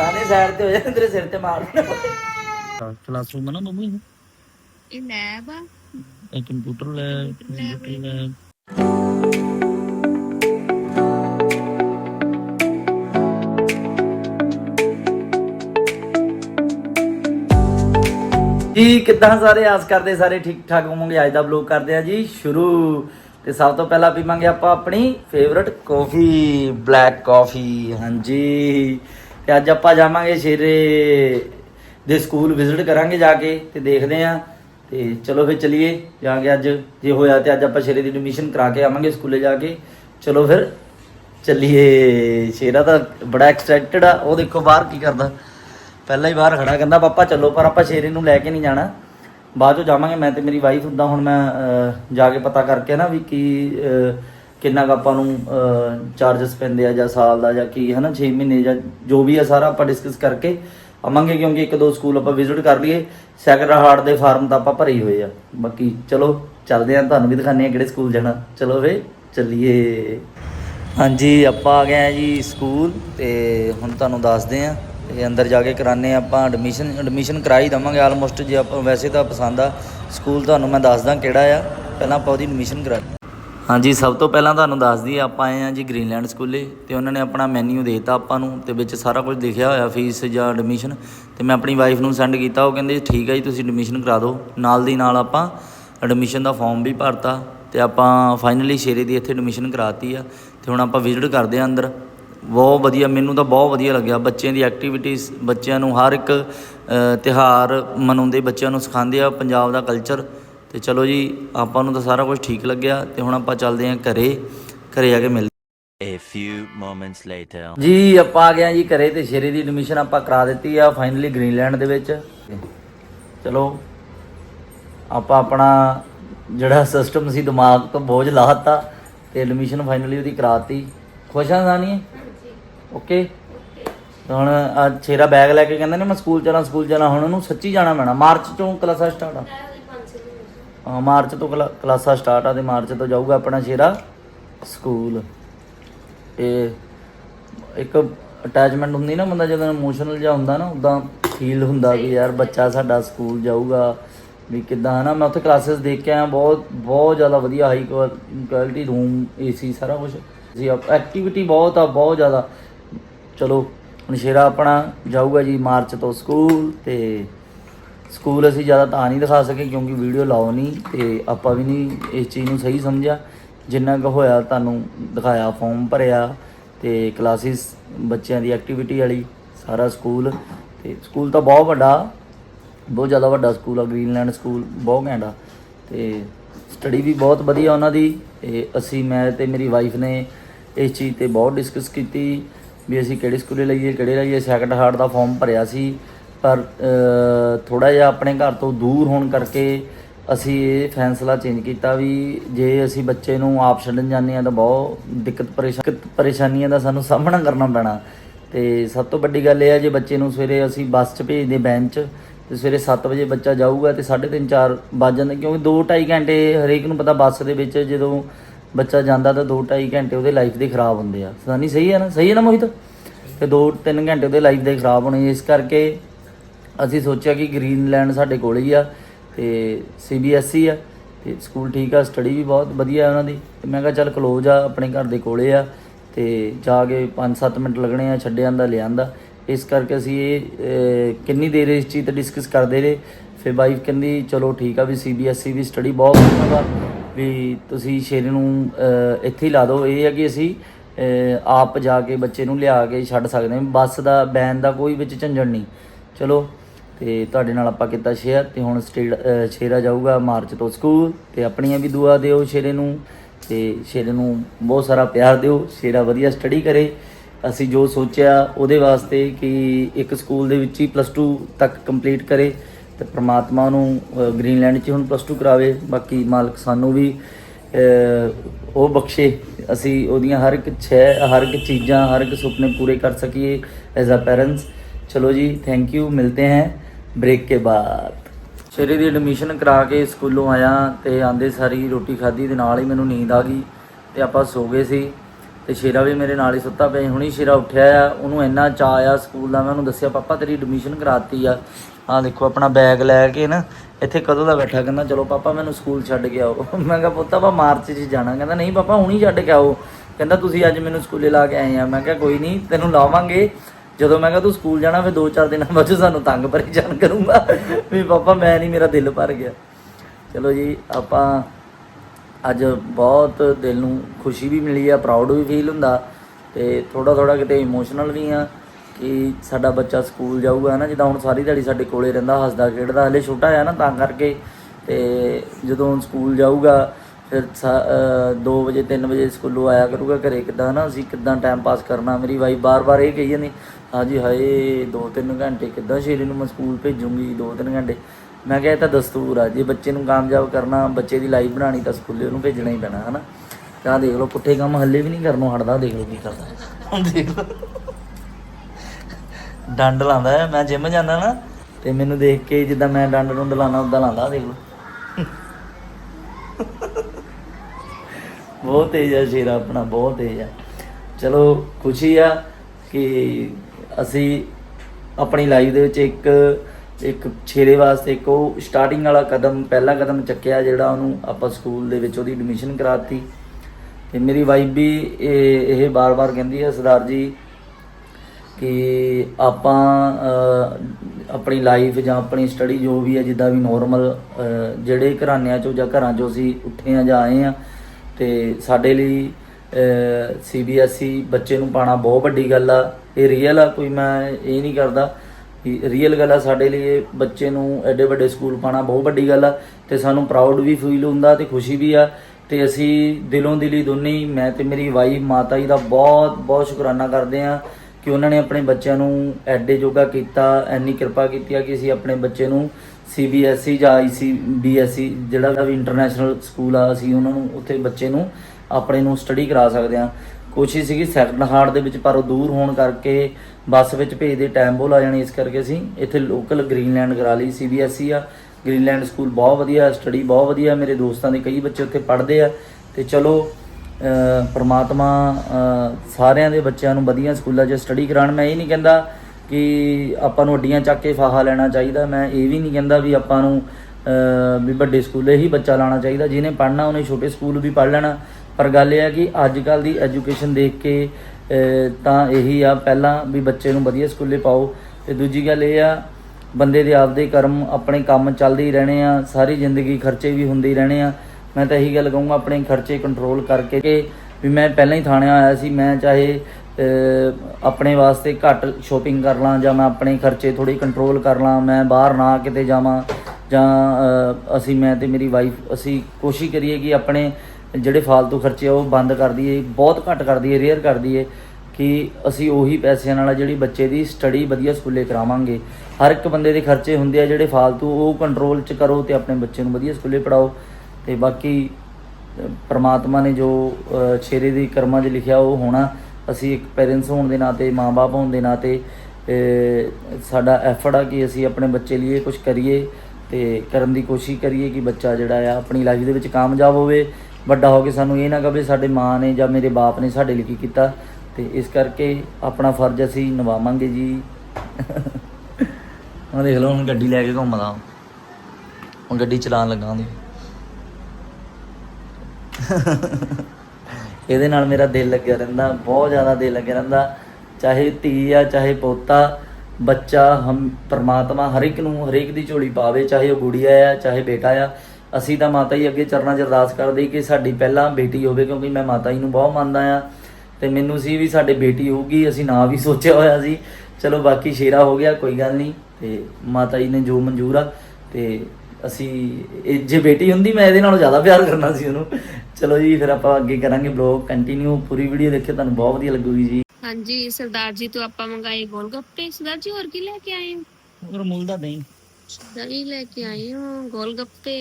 ਸਾਨੇ side ਤੇ ਹੋ ਜਾ ਤੇਰੇ ਸਿਰ ਤੇ ਮਾਰ ਕਲਾਸਰੂਮ ਹੈ ਨਾ ਮੰਮੀ ਇਹ? ਲੈਬ ਆ। ਇਹ ਕੰਪਿਊਟਰ ਲੈਬ ਕੰਪਿਊਟਰ ਲੈਬ ਜੀ ਕਿੱਦਾਂ ਸਾਰੇ? ਆਸ ਕਰਦੇ ਸਾਰੇ ਠੀਕ ਠਾਕ ਹੋਵੋਗੇ? ਅੱਜ ਦਾ ਵਲੌਗ ਕਰਦੇ ਆ ਜੀ ਸ਼ੁਰੂ। ਤੇ ਸਭ ਤੋਂ ਪਹਿਲਾਂ ਪੀਵਾਂਗੇ ਆਪਾਂ ਆਪਣੀ ਫੇਵਰਟ ਕਾਫੀ ਬਲੈਕ ਕਾਫੀ ਹਾਂਜੀ। ਤੇ ਅੱਜ ਆਪਾਂ ਜਾਵਾਂਗੇ ਸ਼ੇਰੇ ਦੇ ਸਕੂਲ ਵਿਜ਼ਿਟ ਕਰਾਂਗੇ ਜਾ ਕੇ ਤੇ ਦੇਖਦੇ ਆ। ਤੇ ਚਲੋ ਫਿਰ ਚਲੀਏ ਜਾ ਅੱਜ। ਜੇ ਹੋਇਆ ਤੇ ਅੱਜ ਆਪਾਂ ਸ਼ੇਰੇ ਦੀ ਐਡਮਿਸ਼ਨ ਕਰਾ ਕੇ ਆਵਾਂਗੇ ਸਕੂਲੇ ਜਾ ਕੇ। ਚਲੋ ਫਿਰ ਚੱਲੀਏ। ਸ਼ੇਰਾ ਤਾਂ ਬੜਾ ਐਕਸਾਈਟਡ ਆ। ਉਹ ਦੇਖੋ ਬਾਹਰ ਕੀ ਕਰਦਾ। ਪਹਿਲਾਂ ਹੀ ਬਾਹਰ ਖੜਾ ਕਹਿੰਦਾ, ਪਾਪਾ ਚੱਲੋ, ਪਰ ਆਪਾਂ ਸ਼ੇਰੇ ਨੂੰ ਲੈ ਕੇ ਨਹੀਂ ਜਾਣਾ। ਬਾਅਦ ਚੋਂ ਜਾਵਾਂਗੇ। ਮੈਂ ਤੇ ਮੇਰੀ ਵਾਈਫ ਉਦਾਂ ਹੁਣ ਮੈਂ ਜਾ ਕੇ ਪਤਾ ਕਰਕੇ ਨਾ ਵੀ ਕੀ ਕਿੰਨਾ ਕੁ ਆਪਾਂ ਨੂੰ ਚਾਰजेस ਪੈਂਦੇ ਆ ਜਾਂ ਸਾਲ ਦਾ ਜਾਂ ਕੀ ਹੈ ਨਾ 6 ਮਹੀਨੇ ਜਾਂ ਜੋ ਵੀ ਆ ਸਾਰਾ ਆਪਾਂ ਡਿਸਕਸ ਕਰਕੇ ਆਵਾਂਗੇ ਕਿਉਂਕਿ ਇੱਕ ਦੋ ਸਕੂਲ ਆਪਾਂ ਵਿਜ਼ਿਟ ਕਰ ਲਈਏ। ਸੈਕਰਡ ਹਾਰਟ ਦੇ ਫਾਰਮ ਤਾਂ ਆਪਾਂ ਭਰੇ ਹੋਏ ਆ। ਬਾਕੀ ਚਲੋ, ਚੱਲਦੇ ਆ, ਤੁਹਾਨੂੰ ਵੀ ਦਿਖਾਉਂਦੇ ਆ ਕਿਹੜੇ ਸਕੂਲ ਜਾਣਾ। ਚਲੋ ਵੇ ਚੱਲੀਏ। ਹਾਂਜੀ, ਆਪਾਂ ਆ ਗਏ ਆ ਜੀ ਸਕੂਲ ਤੇ ਹੁਣ ਤੁਹਾਨੂੰ ਦੱਸਦੇ ਆ। ਤੇ ਅੰਦਰ ਜਾ ਕੇ ਕਰਾਣੇ ਆਪਾਂ ਐਡਮਿਸ਼ਨ ਐਡਮਿਸ਼ਨ ਕਰਾਈ ਹੀ ਦਵਾਂਗੇ। ਆਲਮੋਸਟ ਜੇ ਆਪਾਂ, ਵੈਸੇ ਤਾਂ ਪਸੰਦ ਆ। ਸਕੂਲ ਤੁਹਾਨੂੰ ਮੈਂ ਦੱਸਦਾ ਕਿਹੜਾ ਆ। ਪਹਿਲਾਂ ਆਪਾਂ ਉਹਦੀ ਐਡਮਿਸ਼ਨ ਕਰਾ ਹਾਂਜੀ ਸਭ ਤੋਂ ਪਹਿਲਾਂ ਤੁਹਾਨੂੰ ਦੱਸ ਦਈਏ ਆਪਾਂ ਆਏ ਆ ਜੀ ਗ੍ਰੀਨਲੈਂਡ ਸਕੂਲੇ ਤੇ ਉਹਨਾਂ ਨੇ ਆਪਣਾ ਮੈਨੂ ਦੇਤਾ ਆਪਾਂ ਨੂੰ ਤੇ ਵਿੱਚ ਸਾਰਾ ਕੁਝ ਲਿਖਿਆ ਹੋਇਆ ਫੀਸ ਜਾਂ ਐਡਮਿਸ਼ਨ ਤੇ ਮੈਂ ਆਪਣੀ ਵਾਈਫ ਨੂੰ ਸੈਂਡ ਕੀਤਾ ਉਹ ਕਹਿੰਦੇ ਠੀਕ ਹੈ ਜੀ ਤੁਸੀਂ ਐਡਮਿਸ਼ਨ ਕਰਾ ਦਿਓ। ਨਾਲ ਦੀ ਨਾਲ ਆਪਾਂ ਐਡਮਿਸ਼ਨ ਦਾ ਫਾਰਮ ਵੀ ਭਰਤਾ ਤੇ ਆਪਾਂ ਫਾਈਨਲੀ ਸ਼ੇਰੇ ਦੀ ਇੱਥੇ ਐਡਮਿਸ਼ਨ ਕਰਾਤੀ ਆ ਤੇ ਹੁਣ ਆਪਾਂ ਵਿਜ਼ਿਟ ਕਰਦੇ ਆ ਅੰਦਰ। ਬਹੁਤ ਵਧੀਆ ਮੈਨੂੰ ਤਾਂ ਬਹੁਤ ਵਧੀਆ ਲੱਗਿਆ ਬੱਚਿਆਂ ਦੀ ਐਕਟੀਵਿਟੀਜ਼ ਬੱਚਿਆਂ ਨੂੰ ਹਰ ਇੱਕ ਅ, ਤਿਉਹਾਰ ਮਨਾਉਂਦੇ ਬੱਚਿਆਂ ਨੂੰ ਸਿਖਾਉਂਦੇ ਆ ਪੰਜਾਬ ਦਾ ਕਲਚਰ ਤੇ ਚਲੋ ਜੀ ਆਪਾਂ ਨੂੰ ਤਾਂ ਸਾਰਾ ਕੁਝ ਠੀਕ ਲੱਗਿਆ ਤੇ ਹੁਣ ਆਪਾਂ ਚੱਲਦੇ ਆਂ ਘਰੇ ਘਰੇ ਆ ਕੇ ਮਿਲ A few moments later. ਜੀ ਆਪਾਂ ਆ ਗਏ ਆ ਜੀ ਘਰੇ ਤੇ ਸ਼ੇਰੇ ਦੀ ਐਡਮਿਸ਼ਨ ਆਪਾਂ ਕਰਾ ਦਿੱਤੀ ਆ ਫਾਈਨਲੀ ਗ੍ਰੀਨਲੈਂਡ ਦੇ ਵਿੱਚ। ਚਲੋ ਆਪਾਂ ਆਪਣਾ ਜਿਹੜਾ ਸਿਸਟਮ ਸੀ ਦਿਮਾਗ ਤੋਂ ਬੋਝ ਲਾਹਤਾ ਤੇ ਐਡਮਿਸ਼ਨ ਫਾਈਨਲੀ ਉਹਦੀ ਕਰਾਤੀ। ਖੁਸ਼ ਆ ਸਾਨੀ? ਓਕੇ ਹੁਣ ਅੱਜ ਛੇਰਾ ਬੈਗ ਲੈ ਕੇ ਕਹਿੰਦਾ ਨੇ ਮੈਂ ਸਕੂਲ ਜਾਣਾ ਸਕੂਲ ਜਾਣਾ ਹੁਣ ਉਹਨੂੰ ਸੱਚੀ ਜਾਣਾ ਪੈਣਾ। ਮਾਰਚ ਤੋਂ ਕਲਾਸਾਂ ਸਟਾਰਟ ਆ। ਮਾਰਚ ਤੋਂ ਕਲਾ- ਕਲਾਸਾਂ ਸਟਾਰਟ ਆ ਤੇ ਮਾਰਚ ਤੋਂ ਜਾਊਗਾ ਆਪਣਾ ਸ਼ੇਰਾ ਸਕੂਲ। ਇਹ ਇੱਕ ਅਟੈਚਮੈਂਟ ਹੁੰਦੀ ਨਾ ਬੰਦਾ ਜਦੋਂ ਇਮੋਸ਼ਨਲ ਜਿਹਾ ਹੁੰਦਾ ਨਾ ਉਦਾਂ ਫੀਲ ਹੁੰਦਾ ਕਿ ਯਾਰ ਬੱਚਾ ਸਾਡਾ ਸਕੂਲ ਜਾਊਗਾ ਵੀ ਕਿੱਦਾਂ ਹਨਾ? ਮੈਂ ਉੱਥੇ ਕਲਾਸਿਸ ਦੇਖ ਕੇ ਆਇਆ ਬਹੁਤ ਬਹੁਤ ਜ਼ਿਆਦਾ ਵਧੀਆ ਹਾਈ ਕੁਆਲਿਟੀ ਰੂਮ ਏਸੀ ਸਾਰਾ ਕੁਝ ਜੀ ਐਕਟੀਵਿਟੀ ਬਹੁਤ ਆ ਬਹੁਤ ਜ਼ਿਆਦਾ। ਚਲੋ ਹੁਣ ਸ਼ੇਰਾ ਆਪਣਾ ਜਾਊਗਾ ਜੀ ਮਾਰਚ ਤੋਂ ਸਕੂਲ ਤੇ ਸਕੂਲ ਅਸੀਂ ਜ਼ਿਆਦਾ ਤਾਂ ਨਹੀਂ ਦਿਖਾ ਸਕੇ ਕਿਉਂਕਿ ਵੀਡੀਓ ਲਾਓ ਨਹੀਂ ਤੇ ਆਪਾਂ ਵੀ ਨਹੀਂ ਇਸ ਚੀਜ਼ ਨੂੰ ਸਹੀ ਸਮਝਿਆ। ਜਿੰਨਾ ਕੁ ਹੋਇਆ ਤੁਹਾਨੂੰ ਦਿਖਾਇਆ ਫਾਰਮ ਭਰਿਆ ਤੇ ਕਲਾਸਿਸ ਬੱਚਿਆਂ ਦੀ ਐਕਟੀਵਿਟੀ ਵਾਲੀ, ਸਾਰਾ ਸਕੂਲ ਤੇ ਸਕੂਲ ਤਾਂ ਬਹੁਤ ਵੱਡਾ, ਬਹੁਤ ਜ਼ਿਆਦਾ ਵੱਡਾ ਸਕੂਲ ਆ ਗ੍ਰੀਨਲੈਂਡ ਸਕੂਲ ਬਹੁਤ ਘੈਂਟ ਆ ਤੇ ਸਟੱਡੀ ਵੀ ਬਹੁਤ ਵਧੀਆ ਉਹਨਾਂ ਦੀ ਤੇ ਅਸੀਂ, ਮੈਂ ਤੇ ਮੇਰੀ ਵਾਈਫ ਨੇ ਇਸ ਚੀਜ਼ ਤੇ ਬਹੁਤ ਡਿਸਕਸ ਕੀਤੀ ਵੀ ਅਸੀਂ ਕਿਹੜੇ ਸਕੂਲੇ ਲਈਏ, ਕਿਹੜੇ ਲਈਏ। ਸੈਕੰਡ ਹਾਰਟ ਦਾ ਫਾਰਮ ਭਰਿਆ ਸੀ। ਪਰ ਥੋੜਾ ਜਿਹਾ ਆਪਣੇ ਘਰ ਤੋਂ ਦੂਰ ਹੋਣ ਕਰਕੇ ਅਸੀਂ ਇਹ ਫੈਸਲਾ ਚੇਂਜ ਕੀਤਾ ਵੀ ਜੇ ਅਸੀਂ ਬੱਚੇ ਨੂੰ ਆਪ ਛੱਡਣ ਜਾਂਦੇ ਆ ਤਾਂ ਬਹੁਤ ਦਿੱਕਤ ਪਰੇਸ਼ਾ- ਦਿੱਕਤ ਪਰੇਸ਼ਾਨੀਆਂ ਦਾ ਸਾਨੂੰ ਸਾਹਮਣਾ ਕਰਨਾ ਪੈਣਾ। ਤੇ ਸਭ ਤੋਂ ਵੱਡੀ ਗੱਲ ਇਹ ਹੈ ਜੇ ਬੱਚੇ ਨੂੰ ਸਵੇਰੇ ਅਸੀਂ ਬੱਸ 'ਚ ਭੇਜਦੇ ਬੈਂਚ 'ਚ, ਤੇ ਸਵੇਰੇ 7 ਵਜੇ ਬੱਚਾ ਜਾਊਗਾ ਤੇ 3:30 4 ਵੱਜ ਜਾਂਦੇ ਕਿਉਂਕਿ 2-2.5 ਘੰਟੇ ਹਰੇਕ ਨੂੰ ਪਤਾ ਬੱਸ ਦੇ ਵਿੱਚ ਜਦੋਂ ਬੱਚਾ ਜਾਂਦਾ ਤਾਂ 2-2.5 ਘੰਟੇ ਉਹਦੇ ਲਾਈਫ ਦੇ ਖਰਾਬ ਹੁੰਦੇ ਆ। ਸਾਨੀ ਸਹੀ ਹੈ ਨਾ? ਸਹੀ ਹੈ ਨਾ ਮੋਹਿਤ? ਤੇ 2-3 ਘੰਟੇ ਉਹਦੇ ਲਾਈਫ ਦੇ ਖਰਾਬ ਹੋਣੇ, ਇਸ ਕਰਕੇ ਅਸੀਂ ਸੋਚਿਆ ਕਿ ਗ੍ਰੀਨਲੈਂਡ ਸਾਡੇ ਕੋਲ ਹੀ ਆ ਤੇ ਸੀਬੀਐਸਈ ਆ ਤੇ ਸਕੂਲ ਠੀਕ ਆ, ਸਟੱਡੀ ਵੀ ਬਹੁਤ ਵਧੀਆ ਉਹਨਾਂ ਦੀ। ਤੇ ਮੈਂ ਕਿਹਾ ਚੱਲ ਕਲੋਜ਼ ਆ, ਆਪਣੇ ਘਰ ਦੇ ਕੋਲੇ ਆ ਤੇ ਜਾ ਕੇ 5-7 ਮਿੰਟ ਲੱਗਣੇ ਆ ਛੱਡੇ ਆਂਦਾ ਲਿਆਂਦਾ ਇਸ ਕਰਕੇ ਅਸੀਂ ਇਹ ਕਿੰਨੀ ਦੇਰ ਇਸ ਚੀਜ਼ ਤੇ ਡਿਸਕਸ ਕਰਦੇ ਰਹੇ। ਫਿਰ ਵਾਈਫ ਕਹਿੰਦੀ, ਚਲੋ ਠੀਕ ਆ ਵੀ ਸੀਬੀਐਸਈ ਵੀ ਸਟੱਡੀ ਬਹੁਤ ਵਧੀਆ ਵਾ, ਵੀ ਤੁਸੀਂ ਸ਼ੇਰੇ ਨੂੰ ਇੱਥੇ ਹੀ ਲਾ ਦਿਓ। ਇਹ ਹੈ ਕਿ ਅਸੀਂ ਆਪ ਜਾ ਕੇ ਬੱਚੇ ਨੂੰ ਲਿਆ ਕੇ ਛੱਡ ਸਕਦੇ ਹਾਂ। ਬੱਸ ਦਾ, ਬੈਨ ਦਾ ਕੋਈ ਵਿੱਚ ਝੰਜਣ ਨਹੀਂ। ਚਲੋ ਤੇ ਤੁਹਾਡੇ ਨਾਲ ਆਪਾਂ ਕੀਤਾ ਸ਼ੇਅਰ ਤੇ ਹੁਣ ਸਟੇਟ ਸ਼ੇਰਾ ਜਾਊਗਾ ਮਾਰਚ ਤੋਂ ਸਕੂਲ ਤੇ ਆਪਣੀਆਂ ਵੀ ਦੁਆ ਦਿਓ ਸ਼ੇਰੇ ਨੂੰ ਤੇ ਸ਼ੇਰੇ ਨੂੰ ਬਹੁਤ ਸਾਰਾ ਪਿਆਰ ਦਿਓ ਸ਼ੇਰਾ ਵਧੀਆ ਸਟੱਡੀ ਕਰੇ। ਅਸੀਂ ਜੋ ਸੋਚਿਆ ਉਹਦੇ ਵਾਸਤੇ ਕਿ ਇੱਕ ਸਕੂਲ ਦੇ ਵਿੱਚ ਹੀ ਪਲੱਸ 2 ਤੱਕ ਕੰਪਲੀਟ ਕਰੇ ਤੇ ਪ੍ਰਮਾਤਮਾ ਨੂੰ ਅਹ, ਗ੍ਰੀਨਲੈਂਡ 'ਚ ਹੁਣ ਪਲੱਸ 2 ਕਰਾਵੇ। ਬਾਕੀ ਮਾਲਕ ਸਾਨੂੰ ਵੀ ਉਹ ਬਖਸ਼ੇ। ਅਸੀਂ ਉਹਦੀਆਂ ਹਰ ਇੱਕ ਛੇ ਹਰ ਇੱਕ ਚੀਜ਼ਾਂ ਹਰ ਇੱਕ ਸੁਪਨੇ ਪੂਰੇ ਕਰ ਸਕੀਏ ਐਜ਼ ਅ ਪੈਰੈਂਟਸ ਚਲੋ ਜੀ ਥੈਂਕ ਯੂ ਮਿਲਤੇ ਹੈ। ब्रेक के बाद ਸ਼ੇਰੇ ਦੀ ਐਡਮਿਸ਼ਨ ਕਰਾ ਕੇ ਸਕੂਲੋਂ ਆਇਆ ਤੇ ਆਂਦੇ ਸਾਰੀ ਰੋਟੀ ਖਾਧੀ ਦੇ ਨਾਲ ਹੀ ਮੈਨੂੰ ਨੀਂਦ ਆ ਗਈ ਤੇ ਆਪਾਂ ਸੋ ਗਏ ਸੀ ਤੇ ਸ਼ੇਰਾ ਵੀ ਮੇਰੇ ਨਾਲ ਹੀ ਸੁੱਤਾ ਪਿਆ ਸੀ। ਹੁਣੀ ਸ਼ੇਰਾ ਉੱਠਿਆ ਆ ਉਹਨੂੰ ਇੰਨਾ ਚਾਅ ਆ ਸਕੂਲ ਦਾ ਮੈਂ ਉਹਨੂੰ ਦੱਸਿਆ ਪਾਪਾ ਤੇਰੀ ਐਡਮਿਸ਼ਨ ਕਰਾਤੀ ਆ ਆਹ ਦੇਖੋ ਆਪਣਾ ਬੈਗ ਲੈ ਕੇ ਨਾ ਇੱਥੇ ਕਦੋਂ ਦਾ ਬੈਠਾ ਕਹਿੰਦਾ ਚਲੋ ਪਾਪਾ ਮੈਨੂੰ ਸਕੂਲ ਛੱਡ ਕੇ ਆਓ ਮੈਂ ਕਿਹਾ ਪੁੱਤ ਆਪਾਂ ਮਾਰਚ 'ਚ ਜਾਣਾ ਕਹਿੰਦਾ ਨਹੀਂ ਪਾਪਾ ਹੁਣੀ ਛੱਡ ਕੇ ਆਓ ਕਹਿੰਦਾ ਤੁਸੀਂ ਅੱਜ ਮੈਨੂੰ ਸਕੂਲੇ ਲਾ ਕੇ ਆਏ ਆ ਮੈਂ ਕਿਹਾ ਕੋਈ ਨਹੀਂ ਤੈਨੂੰ ਲਾਵਾਂਗੇ ਜਦੋਂ ਮੈਂ ਕਿਹਾ ਤੂੰ ਸਕੂਲ ਜਾਣਾ, ਫਿਰ 2-4 ਦਿਨਾਂ ਬਾਅਦ 'ਚ ਸਾਨੂੰ ਤੰਗ ਪਰੇਸ਼ਾਨ ਕਰੂੰਗਾ। ਵੀ ਪਾਪਾ, ਮੈਂ ਨਹੀਂ ਮੇਰਾ ਦਿਲ ਭਰ ਗਿਆ। ਚਲੋ ਜੀ, ਆਪਾਂ ਅੱਜ ਬਹੁਤ ਦਿਲ ਨੂੰ ਖੁਸ਼ੀ ਵੀ ਮਿਲੀ ਆ ਪ੍ਰਾਊਡ ਵੀ ਫੀਲ ਹੁੰਦਾ ਤੇ ਥੋੜਾ ਥੋੜਾ ਕਿਤੇ ਇਮੋਸ਼ਨਲ ਵੀ ਆ ਕਿ ਸਾਡਾ ਬੱਚਾ ਸਕੂਲ ਜਾਊਗਾ ਨਾ ਜਿੱਦਾਂ ਹੁਣ ਸਾਰੀ ਦਿਹਾੜੀ ਸਾਡੇ ਕੋਲੇ ਰਹਿੰਦਾ, ਹੱਸਦਾ, ਖੇਡਦਾ, ਹਲੇ ਛੋਟਾ ਆ ਨਾ, ਤਾਂ ਕਰਕੇ ਤੇ ਜਦੋਂ ਸਕੂਲ ਜਾਊਗਾ ਫਿਰ 2 ਵਜੇ 3 ਵਜੇ ਸਕੂਲੋਂ ਆਇਆ ਕਰੂਗਾ ਘਰੇ ਕਿੱਦਾਂ ਨਾ ਅਸੀਂ ਕਿੱਦਾਂ ਟਾਈਮ ਪਾਸ ਕਰਨਾ? ਮੇਰੀ ਵਾਈਫ ਬਾਰ-ਬਾਰ ਇਹ ਕਹੀ ਜਾਂਦੀ, ਹਾਂਜੀ, ਹਾਏ 2-3 ਘੰਟੇ ਕਿੱਦਾਂ ਸ਼ੇਰੀ ਨੂੰ ਮੈਂ ਸਕੂਲ ਭੇਜੂੰਗੀ 2-3 ਘੰਟੇ? ਮੈਂ ਕਿਹਾ, ਇਹ ਤਾਂ ਦਸਤੂਰ ਆ, ਜੇ ਬੱਚੇ ਨੂੰ ਕਾਮਯਾਬ ਕਰਨਾ, ਬੱਚੇ ਦੀ ਲਾਈਫ ਬਣਾਣੀ ਤਾਂ ਸਕੂਲੇ ਉਹਨੂੰ ਭੇਜਣਾ ਹੀ ਪੈਣਾ, ਹਨਾ? ਤਾਂ ਦੇਖ ਲਓ, ਪੁੱਠੇ ਕੰਮ ਹੱਲੇ ਵੀ ਨਹੀਂ ਕਰਨੋਂ ਹਟਦਾ, ਦੇਖ ਲਓ ਕੀ ਕਰਦਾ। ਦੇਖ ਲਓ। ਡੰਡ ਲਾਉਂਦਾ ਮੈਂ ਜਿਮ ਜਾਂਦਾ ਨਾ, ਤੇ ਮੈਨੂੰ ਦੇਖ ਕੇ ਜਿੱਦਾਂ ਮੈਂ ਡੰਡ ਡੁੰਡ ਲਾਣਾ ਉਦਾਂ ਲਾਉਂਦਾ, ਦੇਖ ਲਓ। ਬਹੁਤ ਤੇਜ਼ ਆ ਸ਼ੇਰਾ, ਆਪਣਾ ਬਹੁਤ ਤੇਜ਼ ਆ। ਚਲੋ, ਖੁਸ਼ੀ ਆ ਕਿ ਅਸੀਂ ਆਪਣੀ ਲਾਈਫ ਦੇ ਵਿੱਚ ਇੱਕ ਇੱਕ ਛੇਰੇ ਵਾਸਤੇ ਇੱਕ ਉਹ ਸਟਾਰਟਿੰਗ ਵਾਲਾ ਕਦਮ, ਪਹਿਲਾ ਕਦਮ ਚੱਕਿਆ ਜਿਹੜਾ ਉਹਨੂੰ ਆਪਾਂ ਸਕੂਲ ਦੇ ਵਿੱਚ ਉਹਦੀ ਐਡਮਿਸ਼ਨ ਕਰਾਤੀ। ਤੇ ਮੇਰੀ ਵਾਈਫ ਵੀ ਇਹ ਇਹ ਬਾਰ-ਬਾਰ ਕਹਿੰਦੀ ਹੈ ਸਰਦਾਰ ਜੀ, ਕਿ ਆਪਾਂ ਆਪਣੀ ਲਾਈਫ ਜਾਂ ਆਪਣੀ ਸਟੱਡੀ ਜੋ ਵੀ ਹੈ ਜਿੱਦਾਂ ਵੀ ਨੋਰਮਲ ਜਿਹੜੇ ਘਰਾਨਿਆਂ ਚੋਂ ਜਾਂ ਘਰਾਂ ਚੋਂ ਅਸੀਂ ਉੱਠੇ ਆ ਜਾਂ ਆਏ ਆ ਤੇ ਸਾਡੇ ਲਈ ਸੀਬੀਐਸਈ E ਬੱਚੇ ਨੂੰ ਪਾਣਾ ਬਹੁਤ ਵੱਡੀ ਗੱਲ ਆ। ਇਹ ਰੀਅਲ ਆ, ਕੋਈ ਮੈਂ ਇਹ ਨਹੀਂ ਕਰਦਾ ਰੀਅਲ ਗੱਲ ਆ, ਸਾਡੇ ਲਈ ਇਹ ਬੱਚੇ ਨੂੰ ਐਡੇ ਵੱਡੇ ਸਕੂਲ ਪਾਣਾ ਬਹੁਤ ਵੱਡੀ ਗੱਲ ਆ ਤੇ ਸਾਨੂੰ ਪ੍ਰਾਊਡ ਵੀ ਫੀਲ ਹੁੰਦਾ ਤੇ ਖੁਸ਼ੀ ਵੀ ਆ। ਤੇ ਅਸੀਂ ਦਿਲੋਂ ਦਿਲੀ ਦੋਨੇ ਮੈਂ ਤੇ ਮੇਰੀ ਵਾਈਫ ਮਾਤਾ ਜੀ ਦਾ ਬਹੁਤ ਬਹੁਤ ਸ਼ੁਕਰਾਨਾ ਕਰਦੇ ਆ ਕਿ ਉਹਨਾਂ ਨੇ ਆਪਣੇ ਬੱਚਿਆਂ ਨੂੰ ਐਡੇ ਜੋਗਾ ਕੀਤਾ ਐਨੀ ਕਿਰਪਾ ਕੀਤੀ ਆ ਕਿ ਅਸੀਂ ਆਪਣੇ ਬੱਚੇ ਨੂੰ ਸੀਬੀਐਸਈ ਜਾਂ ਆਈਸੀਬੀਐਸਈ ਜਿਹੜਾ ਵੀ ਇੰਟਰਨੈਸ਼ਨਲ ਸਕੂਲ ਆ, ਅਸੀਂ ਉਹਨਾਂ ਨੂੰ ਉੱਥੇ ਬੱਚੇ ਨੂੰ ਆਪਣੇ ਨੂੰ ਸਟੱਡੀ ਕਰਾ ਸਕਦੇ ਆ। ਕੋਸ਼ਿਸ਼ ਸੀਗੀ ਸੈਕੰਡ ਹਾਰਡ ਦੇ ਵਿੱਚ, ਪਰ ਉਹ ਦੂਰ ਹੋਣ ਕਰਕੇ ਬੱਸ ਵਿੱਚ ਭੇਜਦੇ ਟਾਈਮ ਬੋਲ ਆ ਜਾਣੀ, ਇਸ ਕਰਕੇ ਅਸੀਂ ਇੱਥੇ ਲੋਕਲ ਗ੍ਰੀਨਲੈਂਡ ਕਰਾ ਲਈ ਸੀਬੀਐਸਈ ਆ। ਗ੍ਰੀਨਲੈਂਡ ਸਕੂਲ ਬਹੁਤ ਵਧੀਆ ਸਟੱਡੀ ਬਹੁਤ ਵਧੀਆ, ਮੇਰੇ ਦੋਸਤਾਂ ਦੇ ਕਈ ਬੱਚੇ ਉੱਥੇ ਪੜ੍ਹਦੇ ਆ। ਤੇ ਚਲੋ ਪਰਮਾਤਮਾ ਸਾਰਿਆਂ ਦੇ ਬੱਚਿਆਂ ਨੂੰ ਵਧੀਆ ਸਕੂਲਾਂ 'ਚ ਸਟੱਡੀ ਕਰਾਉਣ। ਮੈਂ ਇਹ ਨਹੀਂ ਕਹਿੰਦਾ ਕਿ ਆਪਾਂ ਨੂੰ ਅੱਡੀਆਂ ਚੱਕ ਕੇ ਫਾਹਾ ਲੈਣਾ ਚਾਹੀਦਾ। ਮੈਂ ਇਹ ਵੀ ਨਹੀਂ ਕਹਿੰਦਾ ਵੀ ਆਪਾਂ ਨੂੰ ਵੀ ਵੱਡੇ ਸਕੂਲੇ ਹੀ ਬੱਚਾ ਲਾਣਾ ਚਾਹੀਦਾ। ਜਿਹਨੇ ਪੜ੍ਹਨਾ, ਉਹਨੇ ਛੋਟੇ ਸਕੂਲ ਵੀ ਪੜ੍ਹ ਲੈਣਾ। ਪਰ ਗੱਲ ਇਹ ਆ ਕਿ ਅੱਜ ਕੱਲ ਦੀ ਐਜੂਕੇਸ਼ਨ ਦੇਖ ਕੇ ਤਾਂ ਇਹੀ ਆ, ਪਹਿਲਾਂ ਵੀ ਬੱਚੇ ਨੂੰ ਵਧੀਆ ਸਕੂਲੇ ਪਾਓ। ਤੇ ਦੂਜੀ ਗੱਲ ਇਹ ਆ, ਬੰਦੇ ਦੇ ਆਪਦੇ ਕਰਮ, ਆਪਣੇ ਕੰਮ ਚੱਲਦੇ ਹੀ ਰਹਿਣੇ ਆ। ਸਾਰੀ ਜ਼ਿੰਦਗੀ ਖਰਚੇ ਵੀ ਹੁੰਦੇ ਹੀ ਰਹਿਣੇ ਆ। ਮੈਂ ਤਾਂ ਇਹੀ ਗੱਲ ਕਹੂੰਗਾ, ਆਪਣੇ ਖਰਚੇ ਕੰਟਰੋਲ ਕਰਕੇ ਕਿ ਵੀ ਮੈਂ ਪਹਿਲਾਂ ਹੀ ਥਾਣੇ ਆਇਆ ਸੀ, ਮੈਂ ਚਾਹੇ ਆਪਣੇ ਵਾਸਤੇ ਘੱਟ ਸ਼ੋਪਿੰਗ ਕਰ ਲਾਂ ਜਾਂ ਮੈਂ ਆਪਣੇ ਖਰਚੇ ਥੋੜੀ ਕੰਟਰੋਲ ਕਰ ਲਾਂ, ਮੈਂ ਬਾਹਰ ਨਾ ਕਿਤੇ ਜਾਵਾਂ, ਜਾਂ ਅਸੀਂ, ਮੈਂ ਤੇ ਮੇਰੀ ਵਾਈਫ ਅਸੀਂ ਕੋਸ਼ਿਸ਼ ਕਰੀਏ ਕਿ ਆਪਣੇ ਜਿਹੜੇ ਫਾਲਤੂ ਖਰਚੇ ਆ ਉਹ ਬੰਦ ਕਰ ਦਈਏ, ਬਹੁਤ ਘੱਟ ਕਰ ਦਈਏ ਰੇਅਰ ਕਰ ਦਈਏ, ਕਿ ਅਸੀਂ ਉਹੀ ਪੈਸਿਆਂ ਨਾਲ ਜਿਹੜੀ ਬੱਚੇ ਦੀ ਸਟੱਡੀ ਵਧੀਆ ਸਕੂਲੇ ਕਰਾਵਾਂਗੇ। ਹਰ ਇੱਕ ਬੰਦੇ ਦੇ ਖਰਚੇ ਹੁੰਦੇ ਆ ਜਿਹੜੇ ਫਾਲਤੂ, ਉਹ ਕੰਟਰੋਲ 'ਚ ਕਰੋ ਤੇ ਆਪਣੇ ਬੱਚੇ ਨੂੰ ਵਧੀਆ ਸਕੂਲੇ ਪੜਾਓ ਤੇ ਬਾਕੀ ਅ, ਪ੍ਰਮਾਤਮਾ ਨੇ ਜੋ ਅ, ਛੇਰੇ ਦੀ ਕਰਮਾਂ 'ਚ ਲਿਖਿਆ ਉਹ ਹੋਣਾ ਅਸੀਂ ਇੱਕ ਪੈਰੈਂਟਸ ਹੋਣ ਦੇ ਨਾਤੇ ਮਾਪੇ ਹੋਣ ਦੇ ਨਾਤੇ ਅ, ਸਾਡਾ ਐਫਰਟ ਆ ਕਿ ਅਸੀਂ ਆਪਣੇ ਬੱਚੇ ਲਈ ਕੁਝ ਕਰੀਏ ਤੇ ਕਰਨ ਦੀ ਕੋਸ਼ਿਸ਼ ਕਰੀਏ ਕਿ ਬੱਚਾ ਜਿਹੜਾ ਆ ਆਪਣੀ ਲਾਈਫ ਦੇ ਵਿੱਚ ਕਾਮਯਾਬ ਹੋਵੇ। ਵੱਡਾ ਹੋ ਕੇ ਸਾਨੂੰ ਇਹ ਨਾ ਕਹੇ ਸਾਡੇ ਮਾਂ ਨੇ ਜਾਂ ਮੇਰੇ ਬਾਪ ਨੇ ਸਾਡੇ ਲਈ ਕੀ ਕੀਤਾ ਤੇ ਇਸ ਕਰਕੇ ਆਪਣਾ ਫਰਜ਼ ਅਸੀਂ ਨਿਭਾਵਾਂਗੇ ਜੀ। ਹੁਣ ਦੇਖ ਲਓ ਹੁਣ ਗੱਡੀ ਲੈ ਕੇ ਘੁੰਮਦਾ। ਹੁਣ ਗੱਡੀ ਚਲਾਉਣ ਲੱਗਾ ਉਹਦੀ ਇਹਦੇ ਨਾਲ ਮੇਰਾ ਦਿਲ ਲੱਗਿਆ ਰਹਿੰਦਾ, ਬਹੁਤ ਜ਼ਿਆਦਾ ਦਿਲ ਲੱਗਿਆ ਰਹਿੰਦਾ। ਚਾਹੇ ਧੀ ਆ, ਚਾਹੇ ਪੋਤਾ, ਬੱਚਾ, ਹਮ, ਪਰਮਾਤਮਾ ਹਰ ਇੱਕ ਨੂੰ ਹਰੇਕ ਦੀ ਝੋਲੀ ਪਾਵੇ, ਚਾਹੇ ਉਹ ਗੁੜੀਆ ਆ, ਚਾਹੇ ਬੇਟਾ ਆ। ਅਸੀਂ ਤਾਂ ਮਾਤਾ ਜੀ ਅੱਗੇ ਚਰਨਾਂ 'ਚ ਅਰਦਾਸ ਕਰਦੇ ਕਿ ਸਾਡੀ ਪਹਿਲਾਂ ਬੇਟੀ ਹੋਵੇ, ਕਿਉਂਕਿ ਮੈਂ ਮਾਤਾ ਜੀ ਨੂੰ ਬਹੁਤ ਮੰਨਦਾ ਆ। ਤੇ ਮੈਨੂੰ ਸੀ ਵੀ ਸਾਡੇ ਬੇਟੀ ਹੋਊਗੀ, ਅਸੀਂ ਨਾ ਵੀ ਸੋਚਿਆ ਹੋਇਆ ਸੀ। ਚਲੋ ਬਾਕੀ ਸ਼ੇਰਾ ਹੋ ਗਿਆ, ਕੋਈ ਗੱਲ ਨਹੀਂ। ਤੇ ਮਾਤਾ ਜੀ ਨੇ ਜੋ ਮਨਜ਼ੂਰ ਆ, ਤੇ ਅਸੀਂ ਇਹ ਜੇ ਬੇਟੀ ਹੁੰਦੀ ਮੈਂ ਇਹਦੇ ਨਾਲੋਂ ਜ਼ਿਆਦਾ ਪਿਆਰ ਕਰਨਾ ਸੀ ਉਹਨੂੰ। ਚਲੋ ਜੀ ਫਿਰ ਆਪਾਂ ਅੱਗੇ ਕਰਾਂਗੇ ਬਲੌਗ ਕੰਟੀਨਿਊ ਪੂਰੀ ਵੀਡੀਓ ਦੇਖਿਓ ਤੁਹਾਨੂੰ ਬਹੁਤ ਵਧੀਆ ਲੱਗੂਗੀ ਜੀ। ਹਾਂਜੀ ਸਰਦਾਰ ਜੀ ਤੋਂ ਆਪਾਂ ਮੰਗਾਏ ਗੋਲ ਗੱਪੇ ਸਰਦਾਰ ਜੀ ਹੋਰ ਕੀ ਲੈ ਕੇ ਆਏ ਹੋ? ਹੋਰ ਮੁੱਲ ਦਾ ਨਹੀਂ ਦਹੀਂ ਲੈ ਕੇ ਆਏ ਹੋ ਗੋਲ ਗੱਪੇ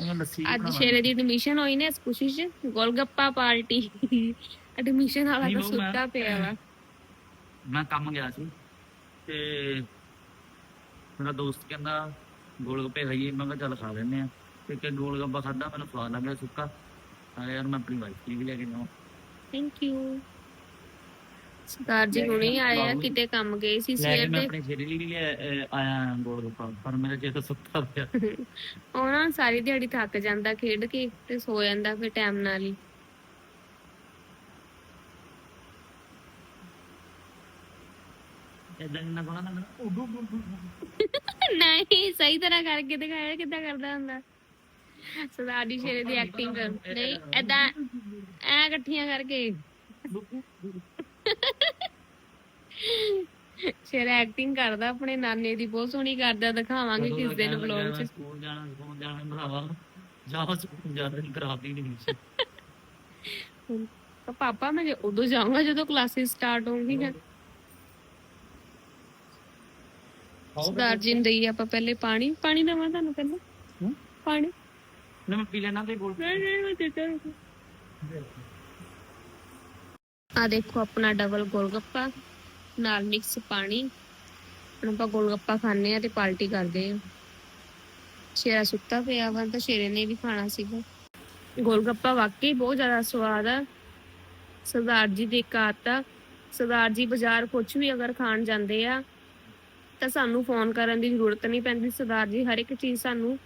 ਉਹ ਲੱਸੀ ਅੱਜ ਸ਼ੇਰੇ ਦੀ ਐਡਮਿਸ਼ਨ ਹੋਈ ਨੇ ਇਸ ਖੁਸ਼ੀ 'ਚ ਗੋਲ ਗੱਪਾ ਪਾਰਟੀ। ਐਡਮਿਸ਼ਨ ਵਾਲਾ ਤਾਂ ਸੁੱਤਾ ਪਿਆ ਵਾ। ਮੈਂ ਕੰਮ ਗਿਆ ਸੀ ਤੇ ਮੇਰਾ ਦੋਸਤ ਕਹਿੰਦਾ ਗੋਲ ਗੱਪੇ ਖਾਈਏ। ਮੈਂ ਕਿਹਾ ਚੱਲ ਖਾ ਲੈਂਦੇ ਆ ਤੇ ਕਿ ਗੋਲ ਗੱਪਾ ਖਾਦਾ ਮੈਨੂੰ ਸਵਾਦ ਲੱਗਿਆ ਸੁੱਕਾ। ਆ ਯਾਰ ਮੈਂ ਆਪਣੀ ਵਾਈਫ ਲਈ ਵੀ ਲੈ ਕੇ ਜਾਵਾਂ। ਥੈਂਕ ਯੂ ਸਰਦਾਰ ਜੀ ਹੁਣੇ ਆਏ ਆ। ਕਿਤੇ ਕੰਮ ਗਏ ਸੀ ਸਵੇਰ ਮੈਂ ਆਪਣੇ ਸ਼ੇਰੀ ਲਈ ਆਇਆ ਗੋਲ ਗੱਪਾ। ਪਰ ਮੇਰਾ ਚੇਤਾ ਸੁੱਤਾ ਪਿਆ। ਉਹ ਨਾ ਸਾਰੀ ਦਿਹਾੜੀ ਥੱਕ ਜਾਂਦਾ ਖੇਡ ਕੇ ਤੇ ਸੋ ਜਾਂਦਾ ਫਿਰ ਟਾਈਮ ਨਾਲ ਹੀ। ਇਦਾਂ ਇੰਨਾ ਕੋਣਾ ਨਾ ਉਡੂ ਨਹੀਂ ਸਹੀ ਤਰ੍ਹਾਂ ਕਰਕੇ ਦਿਖਾਇਆ ਕਿੱਦਾਂ ਕਰਦਾ ਹੁੰਦਾ। ਸਰਦਾਰ ਸ਼ੇਰੇ ਦੀ ਐਕਟਿੰਗ ਕਰ ਨਹੀਂ ਐਦਾਂ ਐ ਇਕੱਠੀਆਂ ਕਰਕੇ। ਸ਼ੇਰ ਐਕਟਿੰਗ ਕਰਦਾ ਆਪਣੇ ਨਾਨੇ ਦੀ ਬਹੁਤ ਸੋਹਣੀ ਕਰਦਾ ਦਿਖਾਵਾਂਗੇ ਕਿਸ ਦਿਨ ਵਲੌਗ ਚ। ਸਕੂਲ ਜਾਣਾ ਸਕੂਲ ਜਾਣਾ ਭਰਾਵਾ। ਜਾ ਸਕੂਲ ਜਾਣਾ ਨਹੀਂ ਕਰਾਤੀ ਨਹੀਂ ਪਾਪਾ ਮੈਂ ਉਦੋਂ ਜਾਊਂਗਾ ਜਦੋਂ ਕਲਾਸਿਸ ਸਟਾਰਟ ਹੋਣਗੀਆਂ। ਸਰਦਾਰ ਜੀ ਨੂੰ ਦਈਏ ਆਪਾਂ ਪਹਿਲੇ ਪਾਣੀ। ਪਾਣੀ ਦੇਵਾਂ ਤੁਹਾਨੂੰ ਪਹਿਲਾਂ? ਪਾਣੀ। ਨਾ ਮੈਂ ਪੀ ਲੈਣਾ ਤੇ ਗੋਲ ਨਹੀਂ ਨਹੀਂ ਮੈਂ ਦਿੱਤਾ ਆ ਦੇਖੋ ਆਪਣਾ ਡਬਲ ਗੋਲਗੱਪਾ ਨਾਲ ਮਿਕਸ ਪਾਣੀ। ਹੁਣ ਆਪਾਂ ਗੋਲਗੱਪਾ ਖਾਣੇ ਆ ਤੇ ਪਾਰਟੀ ਕਰਦੇ ਆ ਸ਼ੇਰਾ ਸੁੱਤਾ ਪਿਆ ਵਾ ਤਾਂ ਸ਼ੇਰੇ ਨੇ ਵੀ ਖਾਣਾ ਸੀਗਾ। ਗੋਲਗੱਪਾ ਵਾਕਈ ਬਹੁਤ ਜ਼ਿਆਦਾ ਸਵਾਦ ਆ। ਸਰਦਾਰ ਜੀ ਦੇ ਕਾਤਾ ਸਰਦਾਰ ਜੀ ਬਾਜ਼ਾਰ ਕੁਝ ਵੀ ਅਗਰ ਖਾਣ ਜਾਂਦੇ ਆ ਤਾਂ ਸਾਨੂੰ ਫੋਨ ਕਰਨ ਦੀ ਜ਼ਰੂਰਤ ਨਹੀਂ ਪੈਂਦੀ। ਸਰਦਾਰ ਜੀ ਹਰ ਇੱਕ ਚੀਜ਼ ਸਾਨੂੰ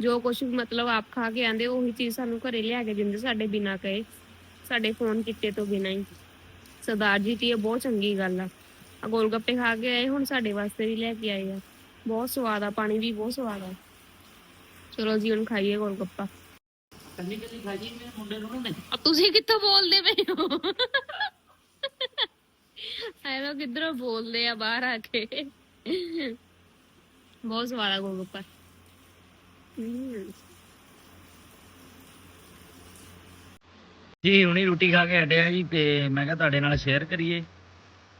ਜੋ ਕੁਝ ਮਤਲਬ ਆਪ ਖਾ ਕੇ ਆਂਦੇ ਉਹੀ ਚੀਜ਼ ਸਾਨੂੰ ਘਰੇ ਲਿਆ ਕੇ ਦਿੰਦੇ ਸਾਡੇ ਬਿਨਾ ਕਹੇ। ਸਾਡੇ ਫੋਨ ਕੀਤੇ ਤੋਂ ਬਿਨਾ ਹੀ। ਸਰਦਾਰ ਜੀ ਦੀ ਇਹ ਬਹੁਤ ਚੰਗੀ ਗੱਲ ਆ। ਆ ਗੋਲਗੱਪੇ ਖਾ ਕੇ ਆਏ ਹੁਣ ਸਾਡੇ ਵਾਸਤੇ ਵੀ ਲੈ ਕੇ ਆਏ ਆ। ਬਹੁਤ ਸਵਾਦ ਆ ਪਾਣੀ ਵੀ ਬਹੁਤ ਸਵਾਦ ਆ। ਚਲੋ ਜੀ ਹੁਣ ਖਾਈਏ ਗੋਲਗੱਪਾ। ਕੱਲੀ ਕੱਲੀ ਖਾਜੀ ਮੇਰੇ ਮੁੰਡੇ ਨੂੰ ਨਾ ਆ ਤੁਸੀਂ ਕਿੱਥੋਂ ਬੋਲਦੇ ਪਏ ਹੋ? ਐਵੇਂ ਕਿੱਧਰੋਂ ਬੋਲਦੇ ਆ ਬਾਹਰ ਆ ਕੇ? ਬਹੁਤ ਸਵਾਦ ਆ ਗੋਲਗੱਪਾ ਜੀ ਹੁਣੀ ਰੋਟੀ ਖਾ ਕੇ ਹਟਿਆ ਜੀ ਤੇ ਮੈਂ ਕਿਹਾ ਤੁਹਾਡੇ ਨਾਲ ਸ਼ੇਅਰ ਕਰੀਏ।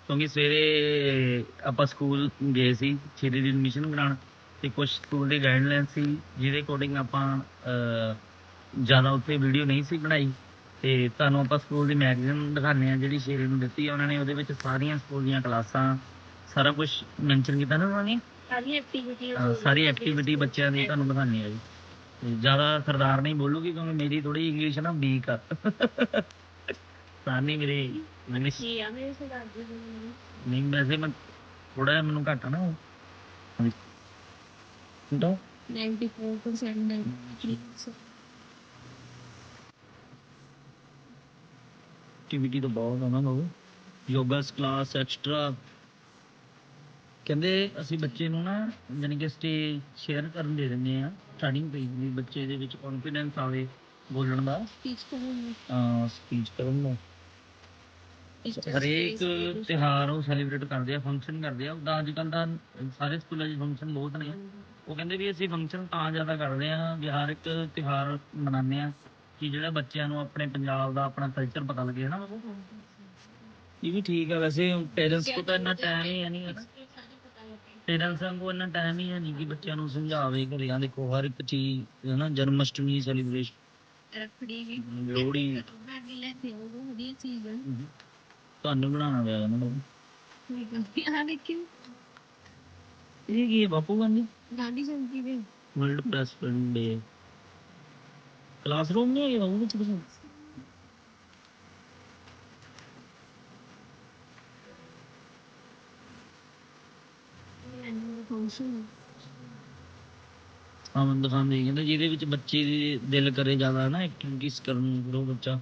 ਕਿਉਂਕਿ ਸਵੇਰੇ ਆਪਾਂ ਸਕੂਲ ਗਏ ਸੀ ਛੇਤੀ ਦੀ ਐਡਮਿਸ਼ਨ ਕਰਾਉਣ ਤੇ ਕੁਝ ਸਕੂਲ ਦੀ ਗਾਈਡਲਾਈਨ ਸੀ ਜਿਹਦੇ ਅਕੋਰਡਿੰਗ ਆਪਾਂ ਅਹ, ਜ਼ਿਆਦਾ ਉੱਥੇ ਵੀਡੀਓ ਨਹੀਂ ਸੀ ਬਣਾਈ। ਤੇ ਤੁਹਾਨੂੰ ਆਪਾਂ ਸਕੂਲ ਦੀ ਮੈਗਜ਼ੀਨ ਦਿਖਾਉਂਦੇ ਆ ਜਿਹੜੀ ਸ਼ੇਰੇ ਨੂੰ ਦਿੱਤੀ ਉਹਨਾਂ ਨੇ ਉਹਦੇ ਵਿੱਚ ਸਾਰੀਆਂ ਸਕੂਲ ਦੀਆਂ ਕਲਾਸਾਂ ਸਾਰਾ ਕੁਝ ਮੈਂਸ਼ਨ ਕੀਤਾ ਨਾ ਉਹਨਾਂ ਨੇ। ਸਾਰੀ ਐਕਟੀਵਿਟੀ ਅਹ ਸਾਰੀ ਐਕਟੀਵਿਟੀ ਬੱਚਿਆਂ ਦੀ ਤੁਹਾਨੂੰ ਦਿਖਾਉਂਦੇ ਆ ਜੀ। ਤੇ ਜ਼ਿਆਦਾ ਸਰਦਾਰ ਨਹੀਂ ਬੋਲੂਗੀ ਕਿਉਂਕਿ ਮੇਰੀ ਥੋੜੀ ਇੰਗਲਿਸ਼ ਨਾ ਵੀਕ ਆ। ਸਾਨੀ ਮੇਰੀ ਇੰਗਲਿਸ਼ ਕੀ ਆ ਮੇਰੇ ਸਰਦਾਰ ਜੀ ਦੇ ਨਹੀਂ ਵੈਸੇ ਮੈਂ ਥੋੜਾ ਮੈਨੂੰ ਘੱਟ ਆ ਨਾ ਹਾਂਜੀ। ਤਾਂ 94% ਨਹੀਂ ਐਕਟੀਵਿਟੀ ਤਾਂ ਬਹੁਤ ਆ ਨਾ ਬਾਬੂ ਯੋਗਾ ਕਲਾਸ ਐਕਸਟਰਾ ਕਹਿੰਦੇ ਅਸੀਂ ਬੱਚੇ ਨੂੰ ਨਾ ਯਾਨੀ ਕਿ ਸਟੇਜ ਸ਼ੇਅਰ ਕਰਨ ਦੇ ਦਿੰਦੇ ਆ ਸਟਾਰਟਿੰਗ ਪੇਜ ਵੀ ਬੱਚੇ ਦੇ ਵਿੱਚ ਕੌਨਫੀਡੈਂਸ ਆਵੇ ਬੋਲਣ ਦਾ। ਸਪੀਚ ਕਰਨ ਸਪੀਚ ਕਰਨ ਦਾ ਹਰੇਕ ਤਿਉਹਾਰ ਉਹ ਸੈਲੀਬ੍ਰੇਟ ਕਰਦੇ ਆ ਫੰਕਸ਼ਨ ਕਰਦੇ ਆ। ਉਦਾਂ ਅੱਜ ਕੱਲ੍ਹ ਤਾਂ ਸਾਰੇ ਸਕੂਲਾਂ 'ਚ ਫੰਕਸ਼ਨ ਬਹੁਤ ਨੇ। ਉਹ ਕਹਿੰਦੇ ਵੀ ਅਸੀਂ ਫੰਕਸ਼ਨ ਤਾਂ ਜ਼ਿਆਦਾ ਕਰਦੇ ਆ ਵੀ ਹਰ ਇੱਕ ਤਿਉਹਾਰ ਮਨਾਉਂਦੇ ਆ ਕਿ ਜਿਹੜਾ ਬੱਚਿਆਂ ਨੂੰ ਆਪਣੇ ਪੰਜਾਬ ਦਾ ਆਪਣਾ ਕਲਚਰ ਪਤਾ ਲੱਗੇ ਹਨਾ ਇਹ ਵੀ ਠੀਕ ਆ ਵੈਸੇ ਪੇਰੈਂਟਸ ਕੋਲ ਤਾਂ ਇੰਨਾ ਟਾਈਮ ਹੀ ਹੈ ਪੇਰੈਂਟਸ ਕੋਲ ਇੰਨਾ ਟਾਈਮ ਹੀ ਹੈ ਨਹੀਂ ਕਿ ਬੱਚਿਆਂ ਨੂੰ ਸਮਝਾਵੇ ਘਰੇ। ਆ ਦੇਖੋ ਹਰ ਇੱਕ ਚੀਜ਼ ਹੈ ਨਾ ਜਨਮ ਅਸ਼ਟਮੀ ਸੈਲੀਬ੍ਰੇਸ਼ਨ ਰੱਖੜੀ ਵੀ। ਲੋਹੜੀ। ਮੈਂ ਲੈ ਤੇ ਉਹ ਵਧੀਆ ਚੀਜ਼ ਹੈ ਤੁਹਾਨੂੰ ਬਣਾਉਣਾ ਪਿਆ ਨਾ। ਆ ਦੇਖਿਓ। ਇਹ ਕੀ ਬਾਪੂ ਗਾਂਧੀ? ਗਾਂਧੀ ਜਯੰਤੀ ਦੇ ਵਰਲਡ ਪ੍ਰੈਸਿਡੈਂਟ ਡੇ ਕਲਾਸਰੂਮ ਨਹੀਂ ਹੈ ਬਾਬੂ ਵਿੱਚ ਕੁਛ ਹਾਂ ਮੈਂ ਦਿਖਾਉਂਦੇ ਕਹਿੰਦੇ ਜਿਹਦੇ ਵਿੱਚ ਬੱਚੇ ਦੀ ਦਿਲ ਕਰੇ ਜ਼ਿਆਦਾ ਨਾ ਐਕਟੀਵਿਟੀਜ਼ ਕਰਨ ਨੂੰ ਉਹ ਬੱਚਾ?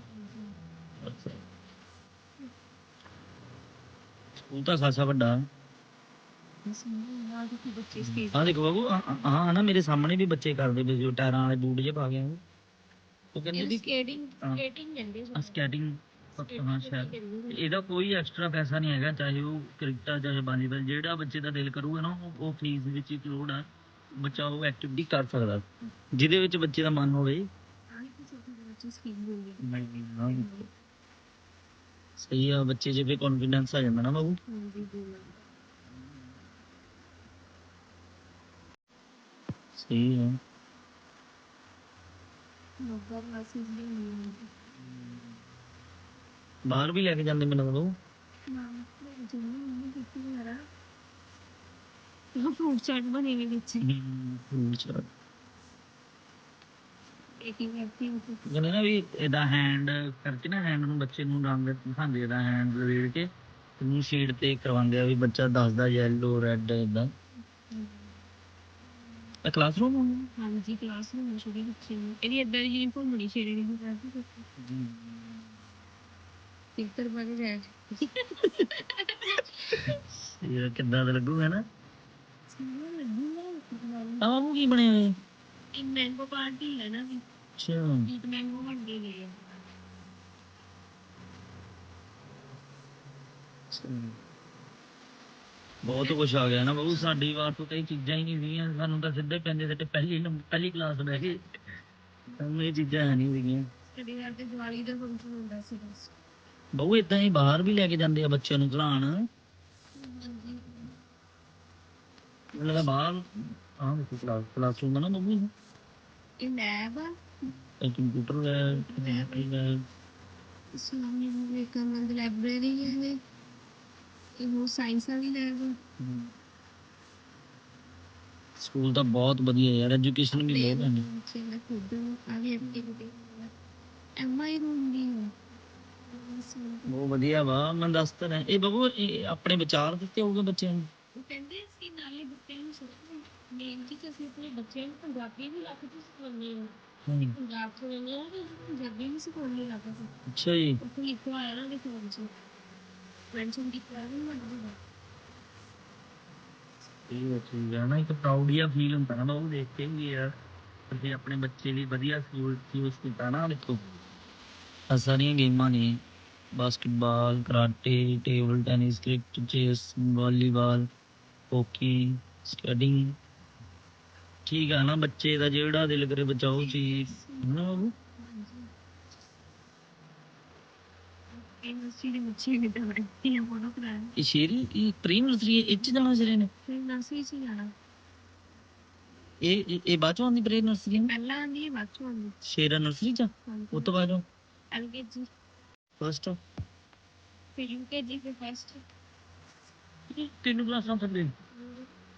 ਸਕੂਲ ਤਾਂ ਖਾਸਾ ਵੱਡਾ। ਹੈ ਹਾਂ ਦੇਖੋ ਬਾਬੂ ਆਹ ਨਾ ਮੇਰੇ ਸਾਹਮਣੇ ਵੀ ਬੱਚੇ ਕਰਦੇ ਪਏ ਜੋ ਟਾਇਰਾਂ ਵਾਲੇ ਬੂਟ ਜੇ ਪਾ ਕੇ ਆਏ। ਉਹ ਕਹਿੰਦੇ ਵੀ ਸਕੇਟਿੰਗ ਹਾਂ। ਸਕੇਟਿੰਗ ਕਹਿੰਦੇ ਸਕੈਟਿੰਗ ਹਾਂ ਸ਼ਾਇਦ। ਇਹਦਾ ਕੋਈ ਐਕਸਟਰਾ ਪੈਸਾ ਨਹੀਂ ਹੈਗਾ, ਚਾਹੇ ਉਹ ਕ੍ਰਿਕਟ ਆ ਚਾਹੇ ਵਾਲੀਬਾਲ, ਜਿਹੜਾ ਬੱਚੇ ਦਾ ਦਿਲ ਕਰੂਗਾ ਨਾ, ਉਹ- ਉਹ ਫੀਸ ਵਿੱਚ ਇੰਕਲੂਡ ਆ। ਬੱਚਾ ਉਹ ਐਕਟੀਵਿਟੀ ਕਰ ਸਕਦਾ। ਜਿਹਦੇ ਵਿੱਚ ਬੱਚੇ ਦਾ ਮਨ ਹੋਵੇ। ਸਹੀ ਆ, ਬੱਚੇ 'ਚ ਵੀ ਕੌਨਫੀਡੈਂਸ ਆ ਜਾਂਦਾ ਨਾ ਬਾਬੂ। ਸਹੀ ਆ ਨੋਬਰ ਮੈਸੇਜ ਵੀ ਨਹੀਂ ਬਾਹਰ ਵੀ ਲੈ ਕੇ ਜਾਂਦੇ ਮੈਨੂੰ ਨਹੀਂ ਮੇਰਾ ਇਹ ਫੂਡ ਚਾਟ ਬਣੀ ਵੀ ਵਿੱਚ। ਅੱਛਾ ਇੱਕ ਐਕਟੀਵਿਟੀ ਕਹਿੰਦੇ ਨਾ ਵੀ ਇਹਦਾ ਹੈਂਡ ਕਰਕੇ ਨਾ ਹੈਂਡ ਨੂੰ ਬੱਚੇ ਨੂੰ ਰੰਗ ਦਿਖਾਉਂਦੇ ਇਹਦਾ ਹੈਂਡ ਰੇੜ ਕੇ। ਤੈਨੂੰ ਸ਼ੀਟ ਤੇ ਕਰਵਾਉਂਦੇ ਆ ਵੀ ਬੱਚਾ ਦੱਸਦਾ ਯੈਲੋ ਰੈੱਡ ਇਦਾਂ ਇਹ ਕਲਾਸਰੂਮ ਹਾਂਜੀ ਕਲਾਸ ਨੂੰ ਛੋਟੇ ਬੱਚੇ ਨੂੰ। ਇਹਦੀ ਏਦਾਂ ਦੀ ਯੂਨੀਫਾਰਮ ਬਣੀ ਸ਼ੇਰੇ ਦੀ ਨਹੀਂ ਕਰਦੀ ਟਿਕਟਰ ਪਾ ਕੇ ਜਾਇਆ ਇਹ ਕਿੱਦਾਂ ਦਾ ਲੱਗੂਗਾ ਨਾ? ਆ ਮਾਮੂ ਕੀ ਬਣੇ ਹੋਏ? ਇਹ ਮੈਂਗੋ ਪਾਰਟੀ ਹੈ ਨਾ ਵੀ। ਅੱਛਾ। ਇੱਕ ਮੈਂਗੋ ਵੰਡੇ ਗਏ ਆ ਬਹੁਤ ਕੁਝ ਆ ਗਿਆ ਨਾ ਬਾਬੂ ਸਾਡੀ ਵਾਰ ਤੋਂ ਕਈ ਚੀਜ਼ਾਂ ਹੀ ਨਹੀਂ ਸੀਗੀਆਂ। ਸਾਨੂੰ ਤਾਂ ਸਿੱਧੇ ਪੈਂਦੇ ਸਿੱਧੇ ਪਹਿਲੀ ਪਹਿਲੀ ਕਲਾਸ ਬਹਿ ਗਏ। ਸਾਨੂੰ ਇਹ ਚੀਜ਼ਾਂ ਹੈ ਨਹੀਂ ਸੀਗੀਆਂ। ਸਾਡੇ ਘਰ ਤੇ ਦੀਵਾਲੀ ਦਾ ਫੰਕਸ਼ਨ ਹੁੰਦਾ ਸੀ ਬਾਬੂ ਇਦਾਂ ਹੀ ਬਾਹਰ ਵੀ ਲੈ ਕੇ ਜਾਂਦੇ ਆ ਬੱਚਿਆਂ ਨੂੰ ਖਿਲਾਉਣ ਹਾਂਜੀ ਮੈਨੂੰ ਲੱਗਦਾ ਬਾਹਰ ਆਹ ਦੇਖੋ ਕਲਾਸ ਕਲਾਸ ਹੁੰਦਾ ਨਾ ਬਾਬੂ ਇਹ। ਲੈਬ ਇਹ ਕੰਪਿਊਟਰ ਹੈ ਕੰਪਿਊਟਰ ਹੈ ਇਸਲਾਮੀ ਵਿਵੇਕਾਨੰਦ ਲਾਇਬ੍ਰੇਰੀ ਹੈ ਇਹ ਉਹ ਸਾਇੰਸ ਵਾਲੀ ਲੈਬ ਸਕੂਲ ਤਾਂ ਬਹੁਤ ਵਧੀਆ ਯਾਰ ਐਜੂਕੇਸ਼ਨ ਵੀ ਬਹੁਤ ਹੈ। ਦਾ ਖੁਦ ਆ। ਵੀ ਐਕਟੀਵਿਟੀ ਐਮਆਈ ਰੂਮ ਹੈ ਬਹੁਤ ਵਧੀਆ ਵਾ ਮੈਂ ਦੱਸ ਤਾਂ ਰਿਹਾ। ਇਹ ਬਾਬੂ ਇਹ ਆਪਣੇ ਵਿਚਾਰ ਦਿੱਤੇ ਹੋਊਗੇ ਬੱਚਿਆਂ ਨੂੰ? ਉਹ ਕਹਿੰਦੇ ਅਸੀਂ ਨਾਲੇ ਬੱਚਿਆਂ ਨੂੰ ਸਿੱਖੋ ਮੇਨ ਚੀਜ਼ ਅਸੀਂ ਆਪਣੇ ਬੱਚਿਆਂ ਨੂੰ ਪੰਜਾਬੀ ਵੀ ਲੱਗ ਕੇ ਸਿਖਾਉਂਦੇ ਹਾਂ। ਹਮ, ਪੰਜਾਬ ਤੋਂ ਰਹਿੰਦੇ ਆ ਤੇ ਪੰਜਾਬੀ ਵੀ ਸਿਖਾਉਂਦੇ ਲੱਗ ਕੇ ਅੱਛਾ ਜੀ। ਉੱਥੇ ਲਿਖਿਆ ਹੋਇਆ ਨਾ ਦੇ ਫੋਨ 'ਚ ਮੈਂਸ਼ਨ ਕੀਤਾ ਹੋਇਆ ਨਾ ਲੱਗਦਾ ਇਹ ਹੈ ਠੀਕ ਹੈ ਨਾ ਇੱਕ ਪ੍ਰਾਊਡ ਜਿਹਾ ਫੀਲ ਹੁੰਦਾ ਨਾ ਬਾਬੂ ਦੇਖ ਕੇ ਵੀ ਯਾਰ ਅਸੀਂ ਆਪਣੇ ਬੱਚੇ ਲਈ ਵਧੀਆ ਸਕੂਲ ਚੂਜ਼ ਕੀਤਾ ਨਾ ਦੇਖੋ। ਆਹ ਸਾਰੀਆਂ ਗੇਮਾਂ ਨੇ। Basketball karate table tennis cricket chess volleyball hockey skating ਠੀਕ ਆ ਨਾ ਬੱਚੇ ਦਾ ਜਿਹੜਾ ਦਿਲ ਕਰੇ ਬੱਚਾ ਉਹ ਚੀਜ਼ ਨਾ ਬਾਬੂ? ਬੱਚੇ ਵੀ ਤਾਂ ਫੋਟੋ ਕਰਾਇਆ। ਇਹ ਸ਼ੇਰੀ ਇਹ ਪ੍ਰੀ ਨਰਸਰੀ ਇਹ 'ਚ ਜਾਣਾ ਸ਼ੇਰੇ ਨੇ? ਫਿਰ ਨਰਸਰੀ 'ਚ ਜਾਣਾ। ਇਹ ਇਹ- ਇਹ ਬਾਅਦ ਚੋਂ ਆਉਂਦੀ ਪ੍ਰੀ ਨਰਸਰੀ? ਪਹਿਲਾਂ ਆਂਦੀ ਹੈ ਬਾਅਦ ਚੋਂ ਸ਼ੇਰਾ ਨਰਸਰੀ ਚ? ਉਹ ਤੋਂ ਬਾਅਦ ਐਲਕੇਜੀ ਫਸਟ ਫਿਰ ਯੂਕੇਜੀ ਫਿਰ ਫਸਟ ਤਿੰਨ ਕਲਾਸਾਂ ਥੱਲੇ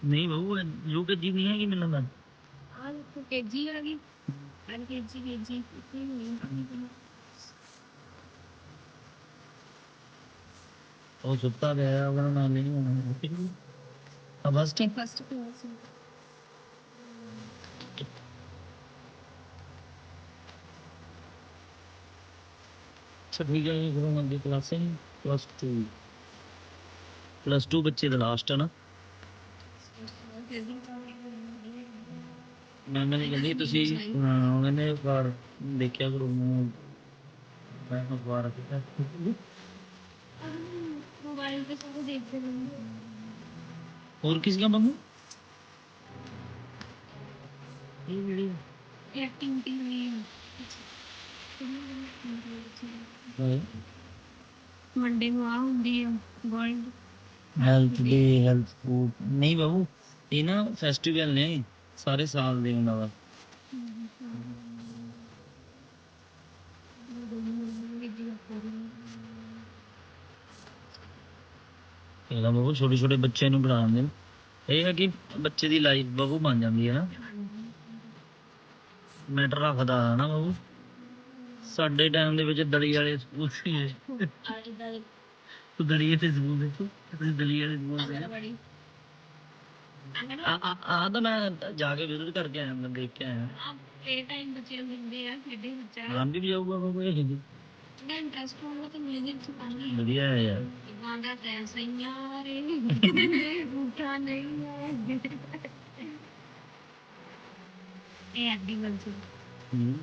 ਨਹੀਂ ਬਾਬੂ ਯੂਕੇਜੀ ਨਹੀਂ ਹੈਗੀ ਮੈਨੂੰ ਲੱਗਦਾ ਆ ਦੇਖੋ ਕੇਜੀ ਆ ਗਈ ਐਲਕੇਜੀ ਕੇਜੀ ਇਤਨੀ ਹੋਈ ਉਹ ਸੁੱਤਾ ਪਿਆ ਉਹਦਾ ਨਾਮ ਨਹੀਂ ਹੋਣਾ ਆ ਬਸ ਤੇ ਫਸਟ ਕਲਾਸ ਅੱਛਾ ਠੀਕ ਹੈ ਇਹ ਗੁਰੂ ਮੰਦੀ ਕਲਾਸ ਪਲੱਸ 2 ਪਲੱਸ 2 ਬੱਚੇ ਦਾ ਲਾਸਟ ਹੈ ਨਾ। ਮੈਂ ਮੈਂ ਕਹਿੰਦੀ ਤੁਸੀਂ ਹਾਂ ਉਹ ਕਹਿੰਦੇ ਵਾਰ ਦੇਖਿਆ ਕਰੋ ਮੈਂ ਮੈਂ ਅਖਬਾਰ ਕਿਤਾ ਮੋਬਾਈਲ ਤੇ ਸਾਰੇ ਦੇਖਦੇ ਰਹਿੰਦੇ। ਹੋਰ ਕਿਸ ਦਾ ਬੰਮੂ ਇਹ ਜਿਹੜੀ ਐਕਟਿਵਿਟੀ ਹੋਈ ਹੁੰਦੀ ਆ ਹੈਲਥ ਡੇ ਹੈਲਥ ਫੂਡ ਨਹੀਂ ਬਾਬੂ ਇਹ ਨਾ ਫੈਸਟੀਵਲ ਨੇ ਸਾਰੇ ਸਾਲ ਦੇ ਉਹਨਾਂ ਦਾ। ਇਹਦਾ ਬਾਬੂ ਛੋਟੇ ਛੋਟੇ ਬੱਚਿਆਂ ਨੂੰ ਪੜਾਉਂਦੇ ਨੇ। ਇਹ ਹੈ ਕਿ ਬੱਚੇ ਦੀ ਲਾਈਫ ਬਾਬੂ ਬਣ ਜਾਂਦੀ ਹੈ ਨਾ। ਮੈਟਰ ਰੱਖਦਾ ਹੈ ਨਾ ਬਾਬੂ। ਸਾਡੇ ਟਾਈਮ ਦੇ ਵਿੱਚ ਦਲੀ ਵਾਲੇ ਸਕੂਲ ਸੀ ਦਾ ਤੂੰ ਦਲੀਏ ਤੇ ਸਕੂਲ ਦੇਖੋ ਤੁਸੀਂ ਦਲੀਏ ਵਾਲੇ ਸਕੂਲ ਦੇ ਆ। ਆ ਤਾਂ ਮੈਂ ਜਾ ਕੇ ਵਿਜ਼ਿਟ ਕਰਕੇ ਆਇਆ ਮੈਂ ਦੇਖ ਕੇ ਆਇਆ। ਪਲੇ ਟਾਈਮ ਬੱਚਿਆਂ ਨੂੰ ਦਿੰਦੇ ਆ ਖੇਡੇ ਬੱਚਾ ਰਾਮ ਵੀ ਜਾਊਗਾ ਬਾਬੂ ਇਹ ਹਿੰਦੀ ਇੰਟਰਸਟ ਹੋਊਗਾ ਤਾਂ ਮਿਊਜ਼ਿਕ ਚ ਪਾਣੀ ਵਧੀਆ ਹੈ ਯਾਰ। ਗਾਉਂਦਾ ਤੈਂ ਸਈਆਂ ਰੇ ਬੂਠਾ ਨਹੀਂ ਹੈ। ਇਹ ਅੱਡੀ ਗੱਲ ਸੀ ਹੂੰ।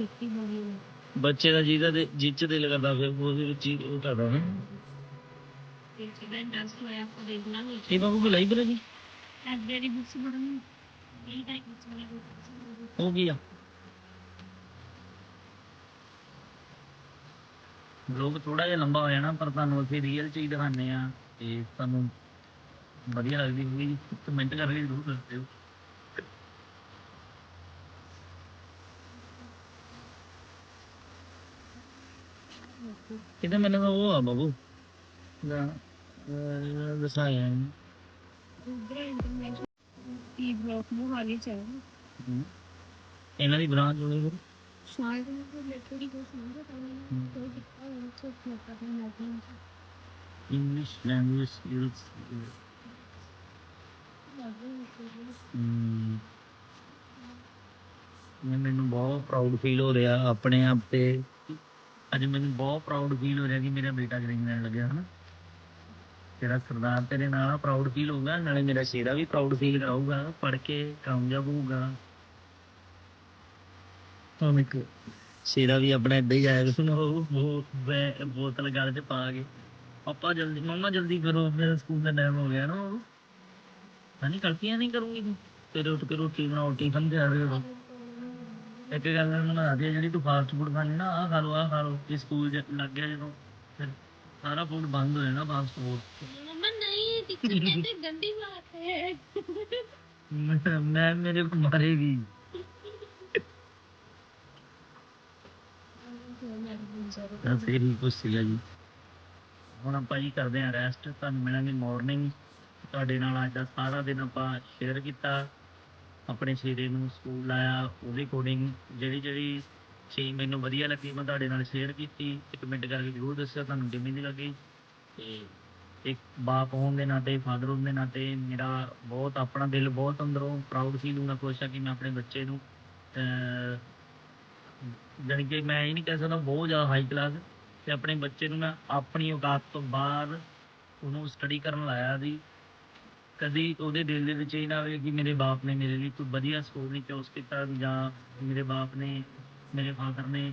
ਹੈ। ਬੱਚੇ ਦਾ ਜਿਹਦਾ ਦੇ ਜਿੱਚ ਦਿਲ ਕਰਦਾ ਫਿਰ ਉਹਦੇ ਵਿੱਚ ਹੀ ਉਹ ਕਰਦਾ ਨਾ। ਇਹ ਬਾਬੂ ਕੋਈ ਲਾਇਬ੍ਰੇਰੀ ਲਾਇਬ੍ਰੇਰੀ ਬੁੱਕਸ ਪੜ੍ਹਨੀ। ਇਹ ਟਾਈਪ ਵਿੱਚ ਵਾਲੀ books ਉਹ ਕੀ ਆ? ਲੋਕ ਥੋੜਾ ਜਿਹਾ ਲੰਬਾ ਹੋ ਜਾਣਾ ਪਰ ਤੁਹਾਨੂੰ ਅਸੀਂ ਰੀਅਲ ਚੀਜ਼ ਦਿਖਾਉਂਦੇ ਆ ਤੇ ਤੁਹਾਨੂੰ ਵਧੀਆ ਲੱਗਦੀ ਹੋਈ ਕਮੈਂਟ ਕਰਕੇ ਜ਼ਰੂਰ ਦੱਸਿਓ ਇਹ ਤਾਂ ਮੈਨੂੰ ਉਹ ਆ ਬਾਬੂ। ਦਾ ਦਸਾਇਆ ਨੀ। ਉਧਰ ਇੰਟਰਨੈਸ਼ਨਲ ਟੀ ਬਲੌਕ ਮੋਹਾਲੀ ਚ ਹੈ। ਹਮ। ਇਹਨਾਂ ਦੀ ਬ੍ਰਾਂਚ ਹੋਣੀ ਫਿਰ। ਸ਼ਾਇਦ ਉਹ ਲੈਟਰੀ ਸਮਝਦਾ ਤਾਂ ਦਿੱਤਾ ਇੰਗਲਿਸ਼ ਲੈਂਗੁਏਜ ਮੈਨੂੰ ਬਹੁਤ ਪ੍ਰਾਊਡ ਫੀਲ ਹੋ ਰਿਹਾ ਆਪਣੇ ਆਪ ਤੇ। ਅੱਜ ਮੈਨੂੰ ਬਹੁਤ ਪ੍ਰਾਊਡ ਫੀਲ ਹੋ ਰਿਹਾ ਕਿ ਮੇਰਾ ਬੇਟਾ ਗ੍ਰੀਨਲੈਂਡ ਲੱਗਿਆ, ਹਨਾ? ਤੇਰਾ ਸਰਦਾਰ ਤੇਰੇ ਨਾਲ ਪ੍ਰਾਊਡ ਫੀਲ ਹੋਊਗਾ, ਨਾਲੇ ਮੇਰਾ ਸ਼ੇਰਾ ਵੀ ਪ੍ਰਾਊਡ ਫੀਲ ਕਰਾਊਗਾ, ਪੜ੍ਹ ਕੇ ਕਾਮਯਾਬ ਹੋਊਗਾ ਹੁਣ ਇੱਕ ਸ਼ੇਰਾ ਵੀ ਆਪਣਾ ਏਦਾਂ ਹੀ ਜਾਏਗਾ ਸੁਣੋ ਉਹ ਬੈ- ਬੋਤਲ ਗਲ 'ਚ ਪਾ ਕੇ। ਪਾਪਾ ਜਲਦੀ, ਮੰਮਾ ਜਲਦੀ ਕਰੋ, ਮੇਰਾ ਸਕੂਲ ਦਾ ਟਾਈਮ ਹੋ ਗਿਆ ਨਾ ਹਾਂਜੀ ਗਲਤੀਆਂ ਨਹੀਂ ਕਰੂੰਗੀ ਤੂੰ। ਤੇਰੇ ਉੱਠ ਕੇ ਰੋਟੀ ਬਣਾਓ ਟਿਫਨ ਦੇ ਆਵੇ ਉਦੋਂ ਇੱਕ ਗੱਲ ਮੈਨੂੰ ਆ ਦੀ ਜਿਹੜੀ ਤੂੰ ਫਾਸਟ ਫੂਡ ਖਾਣੀ ਨਾ ਆਹ ਖਾ ਲਓ ਆਹ ਖਾ ਲਓ ਜੇ ਸਕੂਲ ਚ ਲੱਗ ਗਿਆ ਜਦੋਂ ਫਿਰ ਸਾਰਾ ਫੂਡ ਬੰਦ ਹੋ ਜਾਣਾ ਫਾਸਟ ਫੂਡ मम्मा नहीं टीचर कहते गंदी बात है ਮੈਂ ਮੈਂ ਮੇਰੇ ਕੋ ਮਾਰੇਗੀ ਤਾਂ ਫਿਰ ਹੀ ਕੁਛ ਸੀਗਾ ਜੀ ਹੁਣ ਆਪਾਂ ਜੀ ਕਰਦੇ ਹਾਂ ਰੈਸਟ ਤੁਹਾਨੂੰ ਮਿਲਾਂਗੇ ਮਾਰਨਿੰਗ ਤੁਹਾਡੇ ਨਾਲ ਅੱਜ ਦਾ ਸਾਰਾ ਦਿਨ ਆਪਾਂ ਸ਼ੇਅਰ ਕੀਤਾ ਆਪਣੇ ਸ਼ੇਰੇ ਨੂੰ ਸਕੂਲ ਲਾਇਆ ਉਹਦੇ ਅਕੋਰਡਿੰਗ ਜਿਹੜੀ ਜਿਹੜੀ ਚੀਜ਼ ਮੈਨੂੰ ਵਧੀਆ ਲੱਗੀ ਮੈਂ ਤੁਹਾਡੇ ਨਾਲ ਸ਼ੇਅਰ ਕੀਤੀ ਤੇ ਕਮੈਂਟ ਕਰਕੇ ਜ਼ਰੂਰ ਦੱਸਿਓ ਤੁਹਾਨੂੰ ਕਿਵੇਂ ਦੀ ਲੱਗੀ। ਤੇ ਇੱਕ ਬਾਪ ਹੋਣ ਦੇ ਨਾਤੇ ਫਾਦਰ ਹੋਣ ਦੇ ਨਾਤੇ ਮੇਰਾ ਬਹੁਤ ਆਪਣਾ ਦਿਲ ਬਹੁਤ ਅੰਦਰੋਂ ਪ੍ਰਾਊਡ ਫੀਲ ਹੁੰਦਾ ਖੁਸ਼ ਆ ਕਿ ਮੈਂ ਆਪਣੇ ਬੱਚੇ ਨੂੰ ਅਹ, ਜਾਣੀ ਕਿ ਮੈਂ ਇਹ ਨਹੀਂ ਕਹਿ ਸਕਦਾ ਬਹੁਤ ਜ਼ਿਆਦਾ ਹਾਈ ਕਲਾਸ ਤੇ ਆਪਣੇ ਬੱਚੇ ਨੂੰ ਮੈਂ ਆਪਣੀ ਔਕਾਤ ਤੋਂ ਬਾਹਰ ਉਹਨੂੰ ਸਟੱਡੀ ਕਰਨ ਲਾਇਆ ਸੀ। ਕਦੀ ਉਹਦੇ ਦਿਲ ਦੇ ਵਿੱਚ ਇਹ ਨਾ ਆਵੇ ਕਿ ਮੇਰੇ ਬਾਪ ਨੇ ਮੇਰੇ ਲਈ ਕੋਈ ਵਧੀਆ ਸਕੂਲ ਨਹੀਂ ਚੂਜ਼ ਕੀਤਾ ਜਾਂ ਮੇਰੇ ਬਾਪ ਨੇ ਮੇਰੇ ਫਾਦਰ ਨੇ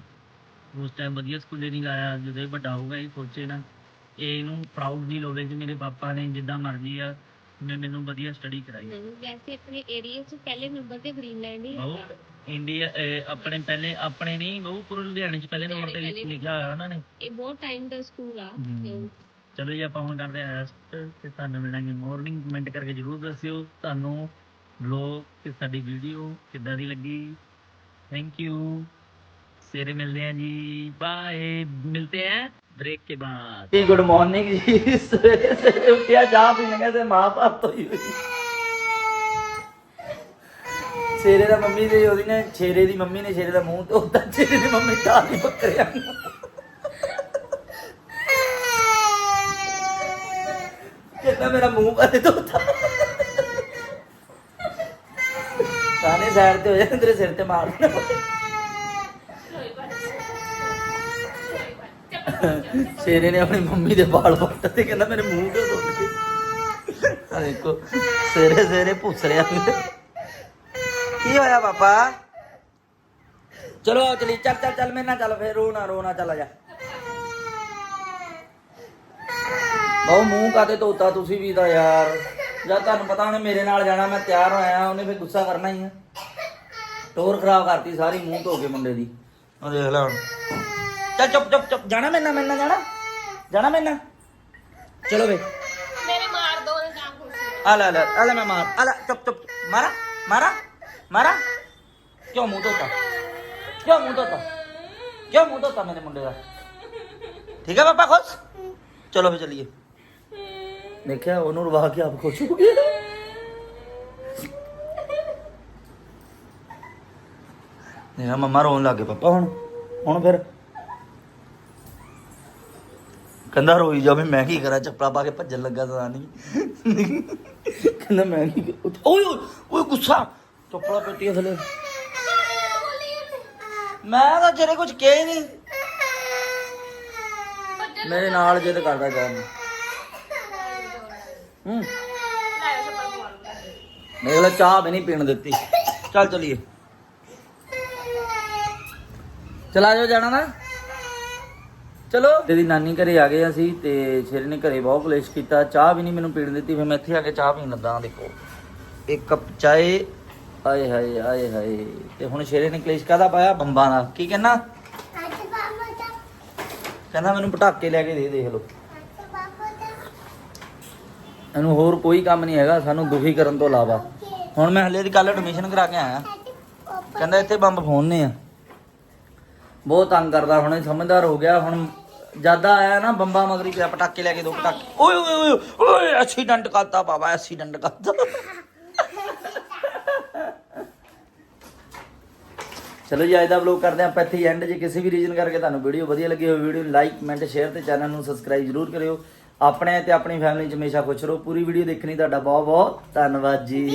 ਉਸ ਟਾਈਮ ਵਧੀਆ ਸਕੂਲੇ ਨਹੀਂ ਲਾਇਆ ਜਦੋਂ ਇਹ ਵੱਡਾ ਹੋਊਗਾ ਇਹ ਸੋਚੇ ਨਾ। ਇਹ ਇਹਨੂੰ ਪ੍ਰਾਊਡ ਫੀਲ ਹੋਵੇ ਕਿ ਮੇਰੇ ਪਾਪਾ ਨੇ ਜਿੱਦਾਂ ਮਰਜ਼ੀ ਆ ਮੈਂ ਮੈਨੂੰ ਵਧੀਆ ਸਟੱਡੀ ਕਰਾਈ। ਵੈਸੇ ਆਪਣੇ ਏਰੀਆ 'ਚ ਪਹਿਲੇ ਨੰਬਰ ਤੇ ਗ੍ਰੀਨਲੈਂਡ ਹੀ ਬਹੁ ਇੰਡੀਆ ਆਪਣੇ ਪਹਿਲੇ ਆਪਣੇ ਨਹੀਂ ਬਹੁ ਪੂਰੇ ਲੁਧਿਆਣੇ ਚ ਪਹਿਲੇ ਨੰਬਰ ਤੇ ਲਿਖ- ਲਿਖਿਆ ਹੋਇਆ ਉਹਨਾਂ ਨੇ। ਇਹ ਬਹੁਤ ਟਾਈਮ ਦਾ ਸਕੂਲ ਆ। ਚਲੋ ਜੀ ਆਪਾਂ ਹੁਣ ਕਰਦੇ ਹਾਂ ਰੈਸਟ ਤੇ ਤੁਹਾਨੂੰ ਮਿਲਾਂਗੇ ਮਾਰਨਿੰਗ ਕਮੈਂਟ ਕਰਕੇ ਜਰੂਰ ਦੱਸਿਓ ਤੁਹਾਨੂੰ ਵਲੌਗ ਤੇ ਸਾਡੀ ਵੀਡੀਓ ਕਿੱਦਾਂ ਦੀ ਲੱਗੀ ਥੈਂਕ ਯੂ ਸਵੇਰੇ ਮਿਲਦੇ हैं जी बाय मिलते हैं ब्रेक के बाद ਜੀ ਗੁੱਡ ਮਾਰਨਿੰਗ ਜੀ ਸਵੇਰੇ ਸਵੇਰੇ ਉੱਠਿਆ ਚਾਹ ਪੀਣ ਲੱਗਾ ਤੇ ਮਾਂ ਭਾਤ ਹੋਈ ਹੋਈ ਸ਼ੇਰੇ ਦਾ ਮੰਮੀ ਦੇ ਉਹਦੀ ਨੇ ਸ਼ੇਰੇ ਦੀ ਮੰਮੀ ਨੇ ਸ਼ੇਰੇ ਦਾ ਮੂੰਹ ਧੋਤਾ ਸ਼ੇਰੇ ਦੀ ਮੰਮੀ ਢਾਲੀ ਬੱਕਰਿਆਂ ਨੂੰ ਕਿੰਨਾ ਮੇਰਾ ਮੂੰਹ ਕਦੇ ਧੋਤਾ। ਸਾਨੇ ਸਾਈਡ ਤੇ ਹੋ ਜਾ, ਤੇਰੇ ਸਿਰ ਤੇ ਮਾਰ ਦੇਣਾ। ਸ਼ੇਰੇ ਨੇ ਆਪਣੀ ਮੰਮੀ ਦੇ ਵਾਲ ਵੱਟ ਤੇ ਕਹਿੰਦਾ ਮੇਰੇ ਮੂੰਹ ਕਿਉਂ ਧੋਤੇ? ਆ ਦੇਖੋ ਸਵੇਰੇ ਸਵੇਰੇ ਪੁੱਛ ਰਿਆ ਕੀ ਹੋਇਆ ਪਾਪਾ? ਚਲੋ ਆਓ ਚਲੀ, ਚੱਲ ਚੱਲ ਚੱਲ, ਮੇਰੇ ਨਾਲ ਚੱਲ, ਫੇਰ ਰੋ ਨਾ ਰੋ ਨਾ ਚੱਲ ਆ ਜਾ। ਬਹੁ ਮੂੰਹ ਕਾਤੇ ਧੋਤਾ ਤੁਸੀਂ ਵੀ ਤਾਂ ਯਾਰ? ਜਦ ਤੁਹਾਨੂੰ ਪਤਾ ਉਹਨੇ ਮੇਰੇ ਨਾਲ ਜਾਣਾ ਮੈਂ ਤਿਆਰ ਹੋਇਆ ਉਹਨੇ ਫੇਰ ਗੁੱਸਾ ਕਰਨਾ ਹੀ ਆ। ਟੋਰ ਖਰਾਬ ਕਰਤੀ ਸਾਰੀ ਮੂੰਹ ਧੋ ਕੇ ਮੁੰਡੇ ਦੀ। ਉਹ ਦੇਖ ਲੈ ਹੁਣ। ਚੱਲ ਚੁੱਪ ਚੁੱਪ ਚੁੱਪ। ਜਾਣਾ ਮੇਰੇ ਨਾਲ ਮੇਰੇ ਨਾਲ ਜਾਣਾ? ਜਾਣਾ ਮੇਰੇ ਨਾਲ? ਚਲੋ ਵੇ। ਮੇਰੇ ਮਾਰ ਦੋ ਨੇ ਕੁਰਸੀ ਆ ਲੈ ਲੈ ਆ ਲੈ ਮੈਂ ਮਾਰ ਆ ਲੈ ਚੁੱਪ ਚੁੱਪ। ਮਾਰਾ ਮਾਰਾ ਮਾਰਾ। ਕਿਉਂ ਮੂੰਹ ਧੋਤਾ? ਕਿਉਂ ਮੂੰਹ ਧੋਤਾ? ਕਿਉਂ ਮੂੰਹ ਧੋਤਾ ਮੇਰੇ ਮੁੰਡੇ ਦਾ? ਠੀਕ ਹੈ ਪਾਪਾ ਖੁਸ਼? ਚਲੋ ਫੇ ਚਲੀਏ। ਦੇਖਿਆ ਉਹਨੂੰ ਰਵਾ ਕੇ ਆਪ ਖੁਸ਼ ਹੋ ਗਿਆ ਮੇਰਾ ਮੰਮਾ ਰੋਣ ਲੱਗ ਗਏ ਪਾਪਾ ਹੁਣ ਹੁਣ ਫਿਰ। ਕਹਿੰਦਾ ਰੋਈ ਜਾਵੇ ਮੈਂ ਕੀ ਕਰਾਂ, ਚੱਪਲਾ ਪਾ ਕੇ ਭੱਜਣ ਲੱਗਾ, ਤਾਂ ਨਹੀਂ। ਕਹਿੰਦਾ ਮੈਂ ਕੀ ਓਏ ਓਏ ਓਏ, ਗੁੱਸਾ। ਚੱਪਲਾ ਪੇਟੀ ਥੱਲੇ। ਮੈਂ ਤਾਂ ਜਿਹੜੇ ਕੁਝ ਕਿਹਾ ਹੀ ਨਹੀਂ। ਮੇਰੇ ਨਾਲ ਜਿੱਦ ਕਰਦਾ ਜਾਨ ਹੂੰ। ਮੇਰੇ ਲਈ ਚਾਹ ਵੀ ਨਹੀਂ ਪੀਣ ਦਿੱਤੀ। ਚੱਲ ਚਲੀਏ। ਚਲਾ ਜਾਓ ਜਾਣਾ ਨਾ। ਚਲੋ। ਤੇਰੀ ਨਾਨੀ ਘਰੇ ਆ ਗਏ ਅਸੀਂ ਤੇ ਸ਼ੇਰੇ ਨੇ ਘਰੇ ਬਹੁਤ ਕਲੇਸ਼ ਕੀਤਾ। ਚਾਹ ਵੀ ਨਹੀਂ ਮੈਨੂੰ ਪੀਣ ਦਿੱਤੀ ਫਿਰ ਮੈਂ ਇੱਥੇ ਆ ਕੇ ਚਾਹ ਪੀਣ ਲੱਗਾ ਦੇਖੋ। ਇੱਕ ਕੱਪ ਚਾਏ ਆਏ ਹਾਏ ਆਏ ਹਾਏ। ਤੇ ਹੁਣ ਸ਼ੇਰੇ ਨੇ ਕਲੇਸ਼ ਕਾਦਾ ਪਾਇਆ? ਬੰਬਾਂ ਦਾ। ਕੀ ਕਹਿਣਾ ਕਹਿੰਦਾ ਮੈਨੂੰ ਪਟਾਕੇ ਲੈ ਕੇ ਦੇ ਦੇਖ ਲਓ। ਇਹਨੂੰ ਹੋਰ ਕੋਈ ਕੰਮ ਨਹੀਂ ਹੈਗਾ, ਸਾਨੂੰ ਦੁਖੀ ਕਰਨ ਤੋਂ ਇਲਾਵਾ। ਹੁਣ ਮੈਂ ਹਲੇ ਦੀ ਕੱਲ ਐਡਮਿਸ਼ਨ ਕਰਾ ਕੇ ਆਇਆ। ਕਹਿੰਦਾ ਇੱਥੇ ਬੰਬ ਫੋਨਨੇ ਆ। ਬਹੁਤ ਤੰਗ ਕਰਦਾ, ਹੁਣ ਸਮਝਦਾਰ ਹੋ ਗਿਆ, ਹੁਣ ਜ਼ਿਆਦਾ ਆਇਆ ਨਾ ਬੰਬਾ ਮਗਰੀ ਪਿਆ ਪਟਾਕੇ ਲੈ ਕੇ ਦੋ ਪਟਾਕੇ। ਓਏ ਓਏ ਓਏ ਓਏ ਐਕਸੀਡੈਂਟ ਕਰਤਾ ਬਾਬਾ ਐਕਸੀਡੈਂਟ ਕਰਤਾ। ਚਲੋ ਜੀ, ਅੱਜ ਦਾ ਵਲੋਗ ਕਰਦੇ ਆਪਾਂ ਇੱਥੇ ਐਂਡ ਜੇ ਕਿਸੇ ਵੀ ਰੀਜ਼ਨ ਕਰਕੇ ਤੁਹਾਨੂੰ ਵੀਡੀਓ ਵਧੀਆ ਲੱਗੀ ਹੋਵੇ ਵੀਡੀਓ ਨੂੰ ਲਾਈਕ ਕਮੈਂਟ ਸ਼ੇਅਰ ਤੇ ਚੈਨਲ ਨੂੰ ਸਬਸਕ੍ਰਾਈਬ ਜ਼ਰੂਰ ਕਰਿਓ। ਆਪਣੇ ਤੇ ਆਪਣੀ ਫੈਮਿਲੀ ਚ ਹਮੇਸ਼ਾ ਖੁਸ਼ ਰਹੋ। ਪੂਰੀ ਵੀਡੀਓ ਦੇਖਣੀ ਤੁਹਾਡਾ ਬਹੁਤ ਬਹੁਤ ਧੰਨਵਾਦ ਜੀ।